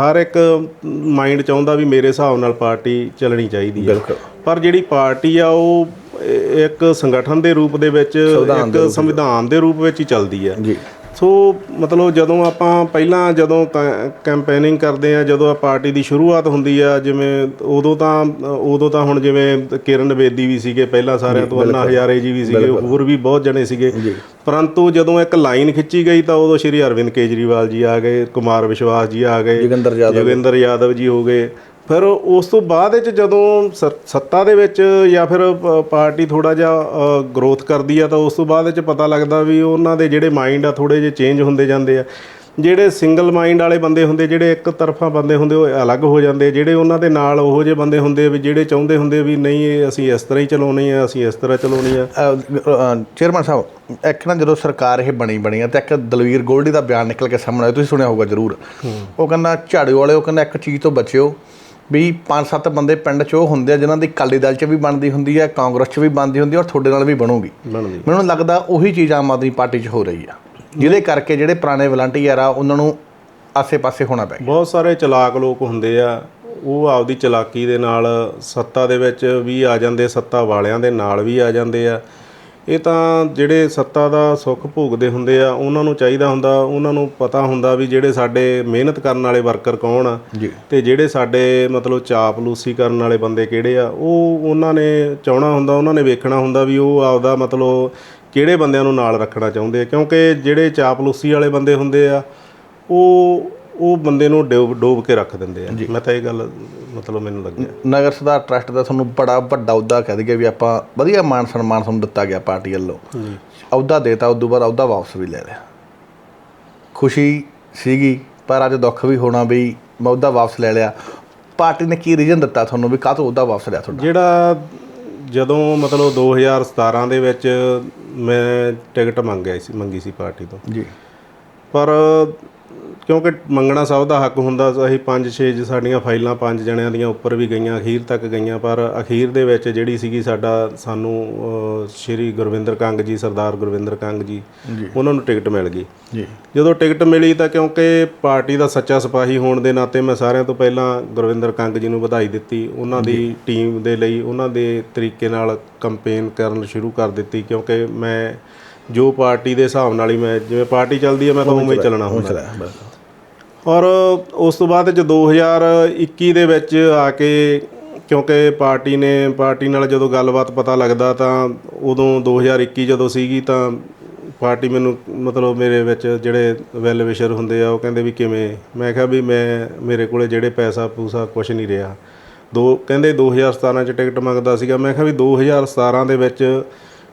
ਹਰ ਇੱਕ ਮਾਈਂਡ ਚਾਹੁੰਦਾ ਵੀ ਮੇਰੇ ਹਿਸਾਬ ਨਾਲ ਪਾਰਟੀ ਚੱਲਣੀ ਚਾਹੀਦੀ ਹੈ ਬਿਲਕੁਲ। ਪਰ ਜਿਹੜੀ ਪਾਰਟੀ ਆ ਉਹ ਇੱਕ ਸੰਗਠਨ ਦੇ ਰੂਪ ਦੇ ਵਿੱਚ ਇੱਕ ਸੰਵਿਧਾਨ ਦੇ ਰੂਪ ਵਿੱਚ ਹੀ ਚੱਲਦੀ ਹੈ ਜੀ। ਸੋ ਮਤਲਬ ਜਦੋਂ ਆਪਾਂ ਪਹਿਲਾਂ ਜਦੋਂ ਕੈਂਪੇਨਿੰਗ ਕਰਦੇ ਆ ਜਦੋਂ ਆ ਪਾਰਟੀ ਦੀ ਸ਼ੁਰੂਆਤ ਹੁੰਦੀ ਆ ਜਿਵੇਂ ਉਦੋਂ ਤਾਂ ਉਦੋਂ ਤਾਂ ਹੁਣ ਜਿਵੇਂ ਕਿਰਨ ਬੇਦੀ ਵੀ ਸੀਗੇ ਪਹਿਲਾਂ ਸਾਰਿਆਂ ਤੋਂ ਅੰਨਾ ਹਜ਼ਾਰੇ ਜੀ ਵੀ ਸੀਗੇ ਹੋਰ ਵੀ ਬਹੁਤ ਜਣੇ ਸੀਗੇ। ਪਰੰਤੂ ਜਦੋਂ ਇੱਕ ਲਾਈਨ ਖਿੱਚੀ ਗਈ ਤਾਂ ਉਦੋਂ ਸ਼੍ਰੀ ਅਰਵਿੰਦ ਕੇਜਰੀਵਾਲ ਜੀ ਆ ਗਏ ਕੁਮਾਰ ਵਿਸ਼ਵਾਸ ਜੀ ਆ ਗਏ ਜੋਗਿੰਦਰ ਯਾਦਵ। ਜੋਗਿੰਦਰ ਯਾਦਵ ਜੀ ਹੋ ਗਏ। ਫਿਰ ਉਸ ਤੋਂ ਬਾਅਦ ਵਿੱਚ ਜਦੋਂ ਸੱਤਾ ਦੇ ਵਿੱਚ ਜਾਂ ਫਿਰ ਪਾਰਟੀ ਥੋੜਾ ਜਿਹਾ ਗਰੋਥ ਕਰਦੀ ਆ ਤਾਂ ਉਸ ਤੋਂ ਬਾਅਦ ਵਿੱਚ ਪਤਾ ਲੱਗਦਾ ਵੀ ਉਹਨਾਂ ਦੇ ਜਿਹੜੇ ਮਾਈਂਡ ਆ ਥੋੜੇ ਜਿਹੇ ਚੇਂਜ ਹੁੰਦੇ ਜਾਂਦੇ ਆ। ਜਿਹੜੇ ਸਿੰਗਲ ਮਾਈਂਡ ਵਾਲੇ ਬੰਦੇ ਹੁੰਦੇ ਜਿਹੜੇ ਇੱਕ ਤਰਫਾ ਬੰਦੇ ਹੁੰਦੇ ਉਹ ਅਲੱਗ ਹੋ ਜਾਂਦੇ ਜਿਹੜੇ ਉਹਨਾਂ ਦੇ ਨਾਲ ਉਹੋ ਜਿਹੇ ਬੰਦੇ ਹੁੰਦੇ ਵੀ ਜਿਹੜੇ ਚਾਹੁੰਦੇ ਹੁੰਦੇ ਵੀ ਨਹੀਂ ਇਹ ਅਸੀਂ ਇਸ ਤਰ੍ਹਾਂ ਹੀ ਚਲਾਉਣੀ ਆ ਅਸੀਂ ਇਸ ਤਰ੍ਹਾਂ ਚਲਾਉਣੀ ਆ। ਚੇਅਰਮੈਨ ਸਾਹਿਬ ਇੱਕ ਨਾ ਜਦੋਂ ਸਰਕਾਰ ਇਹ ਬਣੀ ਬਣੀ ਆ ਤੇ ਇੱਕ ਦਲਵੀਰ ਗੋਲਡੀ ਦਾ ਬਿਆਨ ਨਿਕਲ ਕੇ ਸਾਹਮਣੇ ਆਇਆ ਤੁਸੀਂ ਸੁਣਿਆ ਹੋਊਗਾ ਜ਼ਰੂਰ। ਉਹ ਕਹਿੰਦਾ ਝਾੜੂ ਵਾਲੇ ਉਹ ਕਹਿੰਦਾ ਇੱਕ ਚੀਜ਼ ਤੋਂ ਬਚਿਓ। ਵੀ ਪੰਜ ਸੱਤ ਬੰਦੇ ਪਿੰਡ 'ਚ ਉਹ ਹੁੰਦੇ ਆ ਜਿਨ੍ਹਾਂ ਦੀ ਅਕਾਲੀ ਦਲ 'ਚ ਵੀ ਬਣਦੀ ਹੁੰਦੀ ਹੈ ਕਾਂਗਰਸ 'ਚ ਵੀ ਬਣਦੀ ਹੁੰਦੀ ਹੈ ਔਰ ਤੁਹਾਡੇ ਨਾਲ ਵੀ ਬਣੂਗੀ। ਮੈਨੂੰ ਲੱਗਦਾ ਉਹੀ ਚੀਜ਼ ਆਮ ਆਦਮੀ ਪਾਰਟੀ 'ਚ ਹੋ ਰਹੀ ਆ ਜਿਹਦੇ ਕਰਕੇ ਜਿਹੜੇ ਪੁਰਾਣੇ ਵਲੰਟੀਅਰ ਆ ਉਹਨਾਂ ਨੂੰ ਆਸੇ-ਪਾਸੇ ਹੋਣਾ ਪੈ ਗਿਆ। ਬਹੁਤ ਸਾਰੇ ਚਲਾਕ ਲੋਕ ਹੁੰਦੇ ਆ ਉਹ ਆਪਦੀ ਚਲਾਕੀ ਦੇ ਨਾਲ ਸੱਤਾ ਦੇ ਵਿੱਚ ਵੀ ਆ ਜਾਂਦੇ ਸੱਤਾ ਵਾਲਿਆਂ ਦੇ ਨਾਲ ਵੀ ਆ ਜਾਂਦੇ ਆ। ਇਹ ਤਾਂ ਜਿਹੜੇ ਸੱਤਾ ਦਾ ਸੁੱਖ ਭੋਗਦੇ ਹੁੰਦੇ ਆ ਉਹਨਾਂ ਨੂੰ ਚਾਹੀਦਾ ਹੁੰਦਾ ਉਹਨਾਂ ਨੂੰ ਪਤਾ ਹੁੰਦਾ ਵੀ ਜਿਹੜੇ ਸਾਡੇ ਮਿਹਨਤ ਕਰਨ ਵਾਲੇ ਵਰਕਰ ਕੌਣ ਆ। ਤੇ ਜਿਹੜੇ ਸਾਡੇ ਮਤਲਬ ਚਾਪਲੂਸੀ ਕਰਨ ਵਾਲੇ ਬੰਦੇ ਕਿਹੜੇ ਆ ਉਹ ਉਹਨਾਂ ਨੇ ਚਾਹਣਾ ਹੁੰਦਾ ਉਹਨਾਂ ਨੇ ਵੇਖਣਾ ਹੁੰਦਾ ਵੀ ਉਹ ਆਪਦਾ ਮਤਲਬ ਕਿਹੜੇ ਬੰਦਿਆਂ ਨੂੰ ਨਾਲ ਰੱਖਣਾ ਚਾਹੁੰਦੇ ਆ। ਕਿਉਂਕਿ ਜਿਹੜੇ ਚਾਪਲੂਸੀ ਵਾਲੇ ਬੰਦੇ ਹੁੰਦੇ ਆ ਉਹ ਉਹ ਬੰਦੇ ਨੂੰ ਡੋਬ ਡੋਬ ਕੇ ਰੱਖ ਦਿੰਦੇ ਆ। ਮੈਂ ਤਾਂ ਇਹ ਗੱਲ ਮਤਲਬ ਮੈਨੂੰ ਲੱਗਿਆ। ਨਗਰ ਸੁਧਾਰ ਟਰਸਟ ਦਾ ਤੁਹਾਨੂੰ ਬੜਾ ਵੱਡਾ ਅਹੁਦਾ ਕਹਿ ਦਈਏ ਵੀ ਆਪਾਂ ਵਧੀਆ ਮਾਨ ਸਨਮਾਨ ਤੁਹਾਨੂੰ ਦਿੱਤਾ ਗਿਆ ਪਾਰਟੀ ਵੱਲੋਂ। ਜੀ ਅਹੁਦਾ ਦੇਤਾ ਉਦੋਂ ਬਾਅਦ ਅਹੁਦਾ ਵਾਪਸ ਵੀ ਲੈ ਲਿਆ। ਖੁਸ਼ੀ ਸੀਗੀ ਪਰ ਅੱਜ ਦੁੱਖ ਵੀ ਹੋਣਾ ਵੀ ਮੈਂ ਅਹੁਦਾ ਵਾਪਸ ਲੈ ਲਿਆ। ਪਾਰਟੀ ਨੇ ਕੀ ਰੀਜਨ ਦਿੱਤਾ ਤੁਹਾਨੂੰ ਵੀ ਕਾਹਤੋਂ ਅਹੁਦਾ ਵਾਪਸ ਲਿਆ ਤੁਹਾਡਾ? ਜਿਹੜਾ ਜਦੋਂ ਮਤਲਬ 2017 ਦੇ ਵਿੱਚ ਮੈਂ ਟਿਕਟ ਮੰਗਿਆ ਸੀ ਮੰਗੀ ਸੀ ਪਾਰਟੀ ਤੋਂ। ਜੀ। ਪਰ ਕਿਉਂਕਿ ਮੰਗਣਾ ਸਭ ਦਾ ਹੱਕ ਹੁੰਦਾ ਅਸੀਂ 5-6 ਸਾਡੀਆਂ ਫਾਈਲਾਂ ਪੰਜ ਜਣਿਆਂ ਦੀਆਂ ਉੱਪਰ ਵੀ ਗਈਆਂ ਅਖੀਰ ਤੱਕ ਗਈਆਂ ਪਰ ਅਖੀਰ ਦੇ ਵਿੱਚ ਜਿਹੜੀ ਸੀਗੀ ਸਾਡਾ ਸਾਨੂੰ ਸ਼੍ਰੀ ਗੁਰਵਿੰਦਰ ਕੰਗ ਜੀ ਸਰਦਾਰ ਗੁਰਵਿੰਦਰ ਕੰਗ ਜੀ ਉਹਨਾਂ ਨੂੰ ਟਿਕਟ ਮਿਲ ਗਈ। ਜੀ। ਜਦੋਂ ਟਿਕਟ ਮਿਲੀ ਤਾਂ ਕਿਉਂਕਿ ਪਾਰਟੀ ਦਾ ਸੱਚਾ ਸਿਪਾਹੀ ਹੋਣ ਦੇ ਨਾਤੇ ਮੈਂ ਸਾਰਿਆਂ ਤੋਂ ਪਹਿਲਾਂ ਗੁਰਵਿੰਦਰ ਕੰਗ ਜੀ ਨੂੰ ਵਧਾਈ ਦਿੱਤੀ। ਉਹਨਾਂ ਦੀ ਟੀਮ ਦੇ ਲਈ ਉਹਨਾਂ ਦੇ ਤਰੀਕੇ ਨਾਲ ਕੰਪੇਨ ਕਰਨ ਸ਼ੁਰੂ ਕਰ ਦਿੱਤੀ ਕਿਉਂਕਿ ਮੈਂ ਜੋ ਪਾਰਟੀ ਦੇ ਹਿਸਾਬ ਨਾਲ ਹੀ ਮੈਂ ਜਿਵੇਂ ਪਾਰਟੀ ਚੱਲਦੀ ਹੈ ਮੈਂ ਤਾਂ ਉਵੇਂ ਹੀ ਚੱਲਣਾ ਹੁੰਦਾ। ਔਰ ਉਸ ਤੋਂ ਬਾਅਦ ਚ 2021 ਦੇ ਵਿੱਚ ਆ ਕੇ ਕਿਉਂਕਿ ਪਾਰਟੀ ਨੇ ਪਾਰਟੀ ਨਾਲ ਜਦੋਂ ਗੱਲਬਾਤ ਪਤਾ ਲੱਗਦਾ ਤਾਂ ਉਦੋਂ 2021 ਜਦੋਂ ਸੀਗੀ ਤਾਂ ਪਾਰਟੀ ਮੈਨੂੰ ਮਤਲਬ ਮੇਰੇ ਵਿੱਚ ਜਿਹੜੇ ਵੈਲ ਵਿਸ਼ਰ ਹੁੰਦੇ ਆ ਉਹ ਕਹਿੰਦੇ ਵੀ ਕਿਵੇਂ? ਮੈਂ ਕਿਹਾ ਵੀ ਮੈਂ ਮੇਰੇ ਕੋਲੇ ਜਿਹੜੇ ਪੈਸਾ ਪੂਸਾ ਕੁਝ ਨਹੀਂ ਰਿਹਾ। ਦੋ ਕਹਿੰਦੇ 2017 ਚ ਟਿਕਟ ਮੰਗਦਾ ਸੀਗਾ। ਮੈਂ ਕਿਹਾ ਵੀ 2017 ਦੇ ਵਿੱਚ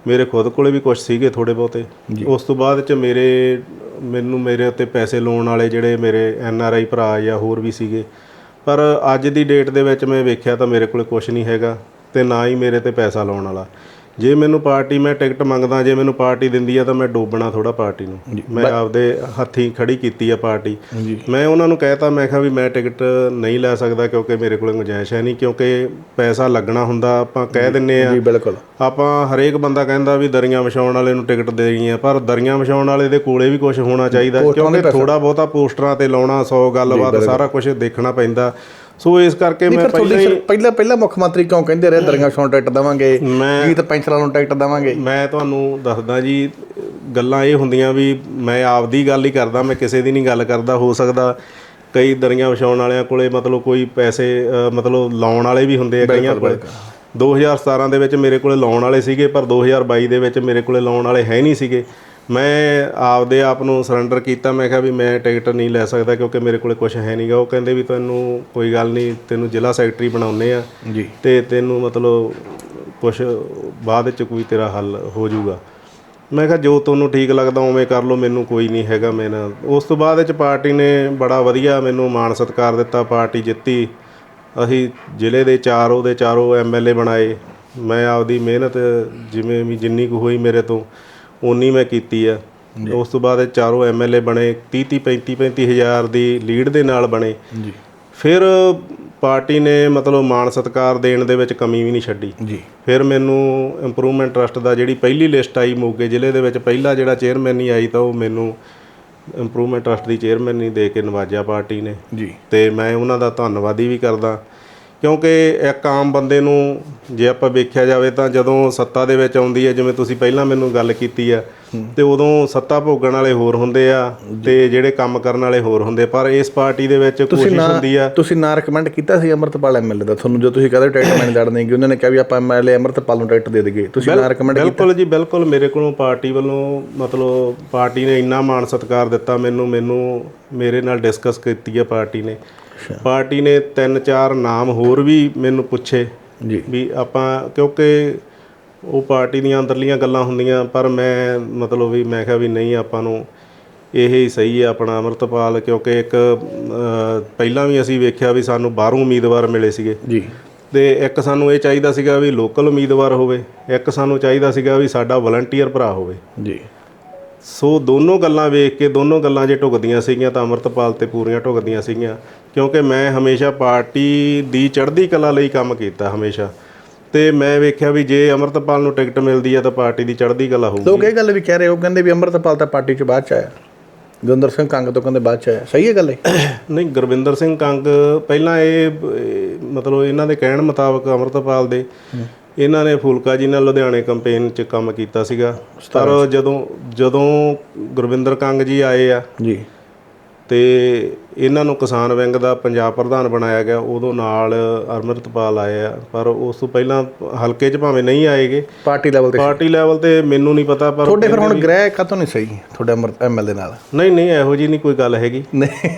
ਮੇਰੇ ਖੁਦ ਕੋਲੇ ਵੀ ਕੁਝ ਸੀਗੇ ਥੋੜੇ ਬਹੁਤੇ। ਉਸ ਤੋਂ ਬਾਅਦ ਚ ਮੇਰੇ ਮੈਨੂੰ ਮੇਰੇ ਉੱਤੇ ਪੈਸੇ ਲਾਉਣ ਵਾਲੇ ਜਿਹੜੇ ਮੇਰੇ ਐਨ ਆਰ ਆਈ ਭਰਾ ਜਾਂ ਹੋਰ ਵੀ ਸੀਗੇ। ਪਰ ਅੱਜ ਦੀ ਡੇਟ ਦੇ ਵਿੱਚ ਮੈਂ ਵੇਖਿਆ ਤਾਂ ਮੇਰੇ ਕੋਲ ਕੁਝ ਨਹੀਂ ਹੈਗਾ ਤੇ ਨਾ ਹੀ ਮੇਰੇ ਤੇ ਪੈਸਾ ਲਾਉਣ ਵਾਲਾ। ਜੇ ਮੈਨੂੰ ਪਾਰਟੀ ਮੈਂ ਟਿਕਟ ਮੰਗਦਾ ਜੇ ਮੈਨੂੰ ਪਾਰਟੀ ਦਿੰਦੀ ਆ ਤਾਂ ਮੈਂ ਡੋਬਣਾ ਥੋੜਾ ਪਾਰਟੀ ਨੂੰ। ਮੈਂ ਆਪਦੇ ਹੱਥੀਂ ਖੜੀ ਕੀਤੀ ਆ ਪਾਰਟੀ। ਮੈਂ ਉਹਨਾਂ ਨੂੰ ਕਹਿਤਾ ਮੈਂ ਕਿਹਾ ਵੀ ਮੈਂ ਟਿਕਟ ਨਹੀਂ ਲੈ ਸਕਦਾ ਕਿਉਂਕਿ ਮੇਰੇ ਕੋਲ ਗੁੰਜਾਇਸ਼ ਹੈ ਨਹੀਂ ਕਿਉਂਕਿ ਪੈਸਾ ਲੱਗਣਾ ਹੁੰਦਾ ਆਪਾਂ ਕਹਿ ਦਿੰਨੇ ਆ। ਜੀ ਬਿਲਕੁਲ। ਆਪਾਂ ਹਰੇਕ ਬੰਦਾ ਕਹਿੰਦਾ ਵੀ ਦਰੀਆਂ ਵਿਛਾਉਣ ਵਾਲੇ ਨੂੰ ਟਿਕਟ ਦੇਣੀ ਆ ਪਰ ਦਰੀਆਂ ਵਿਛਾਉਣ ਵਾਲੇ ਦੇ ਕੋਲੇ ਵੀ ਕੁਝ ਹੋਣਾ ਚਾਹੀਦਾ ਕਿਉਂਕਿ ਥੋੜਾ ਬਹੁਤਾ ਪੋਸਟਰਾਂ ਤੇ ਲਾਉਣਾ 100 ਗੱਲਬਾਤ ਸਾਰਾ ਕੁਝ ਦੇਖਣਾ ਪੈਂਦਾ। ਸੋ ਇਸ ਕਰਕੇ ਮੈਂ ਤੁਹਾਡੀ ਸਰ- ਪਹਿਲਾਂ ਪਹਿਲਾਂ ਮੁੱਖ ਮੰਤਰੀ ਕਿਉਂ ਕਹਿੰਦੇ ਰਹੇ? ਦਰੀਆਂ ਛੋਣ ਟਿਕਟ ਦੇਵਾਂਗੇ ਜੀਤ ਪੈਂਚਰਾਂ ਨੂੰ ਟਿਕਟ ਦੇਵਾਂਗੇ। ਮੈਂ ਤੁਹਾਨੂੰ ਦੱਸਦਾ ਜੀ ਗੱਲਾਂ ਇਹ ਹੁੰਦੀਆਂ ਵੀ ਮੈਂ ਆਪਦੀ ਗੱਲ ਹੀ ਕਰਦਾ ਮੈਂ ਕਿਸੇ ਦੀ ਨਹੀਂ ਗੱਲ ਕਰਦਾ ਹੋ ਸਕਦਾ ਕਈ ਦਰੀਆਂ ਵਿਛਾਉਣ ਵਾਲਿਆਂ ਕੋਲੇ ਮਤਲਬ ਕੋਈ ਪੈਸੇ ਮਤਲਬ ਲਾਉਣ ਵਾਲੇ ਵੀ ਹੁੰਦੇ ਆ ਕਈਆਂ ਕੋਲੇ। 2017 ਦੇ ਵਿੱਚ ਮੇਰੇ ਕੋਲੇ ਲਾਉਣ ਵਾਲੇ ਸੀਗੇ ਪਰ 2022 ਦੇ ਵਿੱਚ ਮੇਰੇ ਕੋਲੇ ਲਾਉਣ ਵਾਲੇ ਹੈ ਨਹੀਂ ਸੀਗੇ। ਮੈਂ ਆਪਦੇ ਆਪ ਨੂੰ ਸਰੈਂਡਰ ਕੀਤਾ। ਮੈਂ ਕਿਹਾ ਵੀ ਮੈਂ ਟਿਕਟ ਨਹੀਂ ਲੈ ਸਕਦਾ ਕਿਉਂਕਿ ਮੇਰੇ ਕੋਲੇ ਕੁਝ ਹੈ ਨਹੀਂਗਾ ਉਹ ਕਹਿੰਦੇ ਵੀ ਤੈਨੂੰ ਕੋਈ ਗੱਲ ਨਹੀਂ ਤੈਨੂੰ ਜ਼ਿਲ੍ਹਾ ਸੈਕਟਰੀ ਬਣਾਉਨੇ ਆ। ਜੀ। ਤੇ ਤੈਨੂੰ ਮਤਲਬ ਕੁਝ ਬਾਅਦ ਵਿੱਚ ਕੋਈ ਤੇਰਾ ਹੱਲ ਹੋ ਜਾਊਗਾ। ਮੈਂ ਕਿਹਾ ਜੋ ਤੁਹਾਨੂੰ ਠੀਕ ਲੱਗਦਾ ਉਵੇਂ ਕਰ ਲਓ ਮੈਨੂੰ ਕੋਈ ਨਹੀਂ ਹੈਗਾ ਮੈਂ ਨਾ ਉਸ ਤੋਂ ਬਾਅਦ ਵਿੱਚ ਪਾਰਟੀ ਨੇ ਬੜਾ ਵਧੀਆ ਮੈਨੂੰ ਮਾਣ ਸਤਿਕਾਰ ਦਿੱਤਾ ਪਾਰਟੀ ਜਿੱਤੀ। ਅਸੀਂ ਜ਼ਿਲ੍ਹੇ ਦੇ ਚਾਰ ਉਹਦੇ ਚਾਰੋਂ ਐਮਐਲਏ ਬਣਾਏ। ਮੈਂ ਆਪਦੀ ਮਿਹਨਤ ਜਿਵੇਂ ਵੀ ਜਿੰਨੀ ਕੁ ਹੋਈ ਮੇਰੇ ਤੋਂ ਉਨੀ ਮੈਂ ਕੀਤੀ ਆ। ਉਸ ਤੋਂ ਬਾਅਦ ਇਹ ਚਾਰੋਂ ਐਮਐਲਏ ਬਣੇ 30 30 35 35 ਹਜ਼ਾਰ ਦੀ ਲੀਡ ਦੇ ਨਾਲ ਬਣੇ। ਜੀ। ਫਿਰ ਪਾਰਟੀ ਨੇ ਮਤਲਬ ਮਾਣ ਸਤਿਕਾਰ ਦੇਣ ਦੇ ਵਿੱਚ ਕਮੀ ਵੀ ਨਹੀਂ ਛੱਡੀ। ਜੀ। ਫਿਰ ਮੈਨੂੰ ਇੰਪਰੂਵਮੈਂਟ ਟਰਸਟ ਦਾ ਜਿਹੜੀ ਪਹਿਲੀ ਲਿਸਟ ਆਈ ਮੋਗੇ ਜ਼ਿਲ੍ਹੇ ਦੇ ਵਿੱਚ ਪਹਿਲਾ ਜਿਹੜਾ ਚੇਅਰਮੈਨ ਨਹੀਂ ਆਈ ਤਾਂ ਉਹ ਮੈਨੂੰ ਇੰਪਰੂਵਮੈਂਟ ਟਰਸਟ ਦੀ ਚੇਅਰਮੈਨ ਨਹੀਂ ਦੇ ਕੇ ਨਵਾਜਿਆ ਪਾਰਟੀ ਨੇ। ਜੀ। ਤੇ ਮੈਂ ਉਹਨਾਂ ਦਾ ਧੰਨਵਾਦੀ ਵੀ ਕਰਦਾ। ਕਿਉਂਕਿ ਇੱਕ ਆਮ ਬੰਦੇ ਨੂੰ ਜੇ ਆਪਾਂ ਵੇਖਿਆ ਜਾਵੇ ਤਾਂ ਜਦੋਂ ਸੱਤਾ ਦੇ ਵਿੱਚ ਆਉਂਦੀ ਹੈ ਜਿਵੇਂ ਤੁਸੀਂ ਪਹਿਲਾਂ ਮੈਨੂੰ ਗੱਲ ਕੀਤੀ ਆ ਤੇ ਉਦੋਂ ਸੱਤਾ ਭੋਗਣ ਵਾਲੇ ਹੋਰ ਹੁੰਦੇ ਆ ਤੇ ਜਿਹੜੇ ਕੰਮ ਕਰਨ ਵਾਲੇ ਹੋਰ ਹੁੰਦੇ ਪਰ ਇਸ ਪਾਰਟੀ ਦੇ ਵਿੱਚ ਕੋਸ਼ਿਸ਼ ਹੁੰਦੀ ਆ। ਤੁਸੀਂ ਨਾ ਰਿਕਮੈਂਡ ਕੀਤਾ ਸੀ ਅਮਰਤਪਾਲ ਐਮਐਲਏ ਦਾ? ਤੁਹਾਨੂੰ ਜੋ ਤੁਸੀਂ ਕਹਿੰਦੇ ਟਿਕਟ ਨਹੀਂ ਲੜਨੀ ਉਹਨਾਂ ਨੇ ਕਿਹਾ ਵੀ ਆਪਾਂ ਐਮਐਲਏ ਅਮਰਤਪਾਲ ਨੂੰ ਟਿਕਟ ਦੇ ਦਈਏ। ਤੁਸੀਂ ਨਾ ਰეკਮੈਂਡ ਕੀਤਾ? ਬਿਲਕੁਲ ਜੀ ਬਿਲਕੁਲ ਮੇਰੇ ਕੋਲੋਂ ਪਾਰਟੀ ਵੱਲੋਂ ਮਤਲਬ ਪਾਰਟੀ ਨੇ ਇੰਨਾ ਮਾਣ ਸਤਿਕਾਰ ਦਿੱਤਾ ਮੈਨੂੰ ਮੈਨੂੰ ਮੇਰੇ ਨਾਲ ਡਿਸਕਸ ਕੀਤੀ ਆ ਪਾਰਟੀ ਨੇ। ਪਾਰਟੀ ਨੇ ਤਿੰਨ ਚਾਰ ਨਾਮ ਹੋਰ ਵੀ ਮੈਨੂੰ ਪੁੱਛੇ ਜੀ। ਵੀ ਆਪਾਂ ਕਿਉਂਕਿ ਉਹ ਪਾਰਟੀ ਦੀਆਂ ਅੰਦਰਲੀਆਂ ਗੱਲਾਂ ਹੁੰਦੀਆਂ ਪਰ ਮੈਂ ਮਤਲਬ ਵੀ ਮੈਂ ਕਿਹਾ ਵੀ ਨਹੀਂ ਆਪਾਂ ਨੂੰ ਇਹ ਹੀ ਸਹੀ ਹੈ ਆਪਣਾ ਅਮਰਤਪਾਲ ਕਿਉਂਕਿ ਇੱਕ ਪਹਿਲਾਂ ਵੀ ਅਸੀਂ ਵੇਖਿਆ ਵੀ ਸਾਨੂੰ ਬਾਹਰੋਂ ਉਮੀਦਵਾਰ ਮਿਲੇ ਸੀਗੇ। ਜੀ। ਤੇ ਇੱਕ ਸਾਨੂੰ ਇਹ ਚਾਹੀਦਾ ਸੀਗਾ ਵੀ ਲੋਕਲ ਉਮੀਦਵਾਰ ਹੋਵੇ ਇੱਕ ਸਾਨੂੰ ਚਾਹੀਦਾ ਸੀਗਾ ਵੀ ਸਾਡਾ ਵਲੰਟੀਅਰ ਭਰਾ ਹੋਵੇ। ਜੀ। ਸੋ ਦੋਨੋਂ ਗੱਲਾਂ ਵੇਖ ਕੇ ਦੋਨੋਂ ਗੱਲਾਂ ਜੇ ਢੁਕਦੀਆਂ ਸੀਗੀਆਂ ਤਾਂ ਅਮਰਤਪਾਲ ਤੇ ਪੂਰੀਆਂ ਢੁਕਦੀਆਂ ਸੀਗੀਆਂ ਕਿਉਂਕਿ ਮੈਂ ਹਮੇਸ਼ਾ ਪਾਰਟੀ ਦੀ ਚੜ੍ਹਦੀ ਕਲਾ ਲਈ ਕੰਮ ਕੀਤਾ ਹਮੇਸ਼ਾ। ਤੇ ਮੈਂ ਵੇਖਿਆ ਵੀ ਜੇ ਅਮਰਤਪਾਲ ਨੂੰ ਟਿਕਟ ਮਿਲਦੀ ਹੈ ਤਾਂ ਪਾਰਟੀ ਦੀ ਚੜ੍ਹਦੀ ਕਲਾ ਹੋਊਗੀ। ਲੋਕ ਇਹ ਗੱਲ ਵੀ ਕਹਿ ਰਹੇ ਉਹ ਕਹਿੰਦੇ ਵੀ ਅਮਰਤਪਾਲ ਤਾਂ ਪਾਰਟੀ ਚ ਬਾਅਦ ਚ ਆਇਆ। ਗੁਰਿੰਦਰ ਸਿੰਘ ਕੰਗ ਤੋਂ ਕਹਿੰਦੇ ਬਾਅਦ ਚ ਆਇਆ। ਸਹੀ ਹੈ ਗੱਲ ਇਹ? ਨਹੀਂ ਗੁਰਵਿੰਦਰ ਸਿੰਘ ਕੰਗ ਪਹਿਲਾਂ ਇਹ ਮਤਲਬ ਇਹਨਾਂ ਦੇ ਕਹਿਣ ਮੁਤਾਬਕ ਅਮਰਤਪਾਲ ਦੇ ਇਹਨਾਂ ਨੇ ਫੂਲਕਾ ਜੀ ਨਾਲ ਲੁਧਿਆਣੇ ਕੰਪੇਨ 'ਚ ਕੰਮ ਕੀਤਾ ਸੀਗਾ। ਪਰ ਜਦੋਂ ਜਦੋਂ ਗੁਰਵਿੰਦਰ ਕੰਗ ਜੀ ਆਏ ਆ ਜੀ। ਤੇ ਇਹਨਾਂ ਨੂੰ ਕਿਸਾਨ ਵਿੰਗ ਦਾ ਪੰਜਾਬ ਪ੍ਰਧਾਨ ਬਣਾਇਆ ਗਿਆ ਉਦੋਂ ਨਾਲ ਅਮਰਤਪਾਲ ਆਏ ਆ। ਪਰ ਉਸ ਤੋਂ ਪਹਿਲਾਂ ਹਲਕੇ 'ਚ ਭਾਵੇਂ ਨਹੀਂ ਆਏਗੇ। ਪਾਰਟੀ ਲੈਵਲ ਤੇ ਪਾਰਟੀ ਲੈਵਲ ਤੇ ਮੈਨੂੰ ਨਹੀਂ ਪਤਾ ਪਰ ਤੁਹਾਡੇ ਫਿਰ ਹੁਣ ਗ੍ਰਹਿ ਕਾਤੋਂ ਨਹੀਂ ਸਹੀ ਤੁਹਾਡੇ ਐਮਐਲਏ ਨਾਲ? ਨਹੀਂ ਨਹੀਂ ਇਹੋ ਜੀ ਨਹੀਂ ਕੋਈ ਗੱਲ ਹੈਗੀ। ਨਹੀਂ।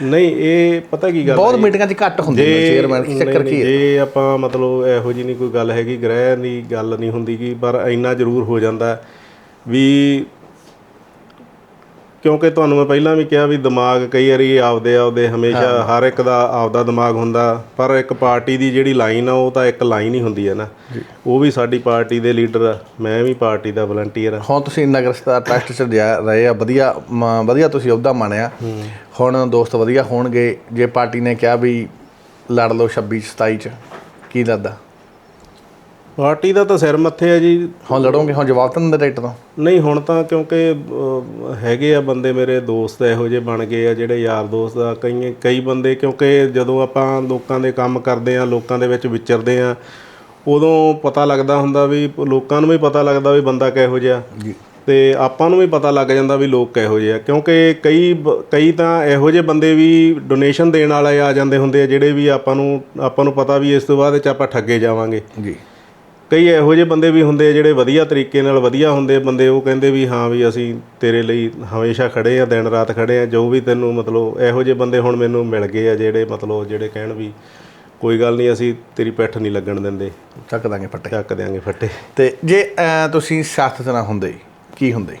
ਨਹੀਂ ਇਹ ਪਤਾ ਕੀ ਗੱਲ ਬਹੁਤ ਮੀਟਿੰਗਾਂ 'ਚ ਘੱਟ ਹੁੰਦੀ ਹੈ ਚੇਅਰਮੈਨ ਕੀ ਚੱਕਰ ਕੀ ਹੈ? ਜੇ ਆਪਾਂ ਮਤਲਬ ਇਹੋ ਜੀ ਨਹੀਂ ਕੋਈ ਗੱਲ ਹੈਗੀ ਗ੍ਰਹਿ ਦੀ ਗੱਲ ਨਹੀਂ ਹੁੰਦੀ ਕਿ ਪਰ ਇੰਨਾ ਜ਼ਰੂਰ ਹੋ ਜਾਂਦਾ ਵੀ ਕਿਉਂਕਿ ਤੁਹਾਨੂੰ ਮੈਂ ਪਹਿਲਾਂ ਵੀ ਕਿਹਾ ਵੀ ਦਿਮਾਗ ਕਈ ਵਾਰੀ ਆਪਦੇ ਆਪਦੇ ਹਮੇਸ਼ਾ ਹਰ ਇੱਕ ਦਾ ਆਪਦਾ ਦਿਮਾਗ ਹੁੰਦਾ ਪਰ ਇੱਕ ਪਾਰਟੀ ਦੀ ਜਿਹੜੀ ਲਾਈਨ ਆ ਉਹ ਤਾਂ ਇੱਕ ਲਾਈਨ ਹੀ ਹੁੰਦੀ ਹੈ ਨਾ। ਉਹ ਵੀ ਸਾਡੀ ਪਾਰਟੀ ਦੇ ਲੀਡਰ ਆ ਮੈਂ ਵੀ ਪਾਰਟੀ ਦਾ ਵਲੰਟੀਅਰ ਆ। ਹੁਣ ਤੁਸੀਂ ਨਗਰ ਸਭਾ ਟਰਸਟ 'ਚ ਜਾ ਰਹੇ ਆ ਵਧੀਆ ਵਧੀਆ ਤੁਸੀਂ ਅਹੁਦਾ ਮੰਨਿਆ ਹੁਣ ਦੋਸਤ ਵਧੀਆ ਹੋਣਗੇ ਜੇ ਪਾਰਟੀ ਨੇ ਕਿਹਾ ਵੀ ਲੜ ਲਓ 26 27 'ਚ ਕੀ ਲੱਗਦਾ? ਪਾਰਟੀ ਦਾ ਤਾਂ ਸਿਰ ਮੱਥੇ ਆ ਜੀ। ਹੁਣ ਲੜੋਗੇ ਹੁਣ ਜਵਾਬ ਤਾਂ ਦਿੰਦੇ ਟਿਕਟ ਤੋਂ? ਨਹੀਂ ਹੁਣ ਤਾਂ ਕਿਉਂਕਿ ਅਹ, ਹੈਗੇ ਆ ਬੰਦੇ ਮੇਰੇ ਦੋਸਤ ਇਹੋ ਜਿਹੇ ਬਣ ਗਏ ਆ ਜਿਹੜੇ ਯਾਰ ਦੋਸਤ ਆ। ਕਈ ਕਈ ਬੰਦੇ ਕਿਉਂਕਿ ਜਦੋਂ ਆਪਾਂ ਲੋਕਾਂ ਦੇ ਕੰਮ ਕਰਦੇ ਆ ਲੋਕਾਂ ਦੇ ਵਿੱਚ ਵਿਚਰਦੇ ਆ ਉਦੋਂ ਪਤਾ ਲੱਗਦਾ ਹੁੰਦਾ ਵੀ ਲੋਕਾਂ ਨੂੰ ਵੀ ਪਤਾ ਲੱਗਦਾ ਵੀ ਬੰਦਾ ਕਿਹੋ ਜਿਹਾ। ਜੀ। ਤੇ ਆਪਾਂ ਨੂੰ ਵੀ ਪਤਾ ਲੱਗ ਜਾਂਦਾ ਵੀ ਲੋਕ ਕਿਹੋ ਜਿਹੇ ਆ। ਕਿਉਂਕਿ ਕਈ ਬ- ਕਈ ਤਾਂ ਇਹੋ ਜਿਹੇ ਬੰਦੇ ਵੀ ਡੋਨੇਸ਼ਨ ਦੇਣ ਵਾਲੇ ਆ ਜਾਂਦੇ ਹੁੰਦੇ ਆ ਜਿਹੜੇ ਵੀ ਆਪਾਂ ਨੂੰ ਆਪਾਂ ਨੂੰ ਪਤਾ ਵੀ ਇਸ ਤੋਂ ਬਾਅਦ ਚ ਆਪਾਂ ਠੱਗੇ ਜਾਵਾਂਗੇ। ਜੀ। ਕਈ ਇਹੋ ਜਿਹੇ ਬੰਦੇ ਵੀ ਹੁੰਦੇ ਜਿਹੜੇ ਵਧੀਆ ਤਰੀਕੇ ਨਾਲ ਵਧੀਆ ਹੁੰਦੇ ਬੰਦੇ ਉਹ ਕਹਿੰਦੇ ਵੀ ਹਾਂ ਵੀ ਅਸੀਂ ਤੇਰੇ ਲਈ ਹਮੇਸ਼ਾ ਖੜੇ ਆ ਦਿਨ ਰਾਤ ਖੜੇ ਆ ਜੋ ਵੀ ਤੈਨੂੰ ਮਤਲਬ ਇਹੋ ਜਿਹੇ ਬੰਦੇ ਹੁਣ ਮੈਨੂੰ ਮਿਲ ਗਏ ਆ ਜਿਹੜੇ ਮਤਲਬ ਜਿਹੜੇ ਕਹਿਣ ਵੀ ਕੋਈ ਗੱਲ ਨਹੀਂ ਅਸੀਂ ਤੇਰੀ ਪਿੱਠ ਨਹੀਂ ਲੱਗਣ ਦਿੰਦੇ। ਚੱਕ ਦਾਂਗੇ ਫੱਟੇ। ਚੱਕ ਦਿਆਂਗੇ ਫੱਟੇ। ਤੇ ਜੇ ਤੁਸੀਂ ਸਿਆਸਤ ਨਾ ਹੁੰਦੇ ਕੀ ਹੁੰਦੇ?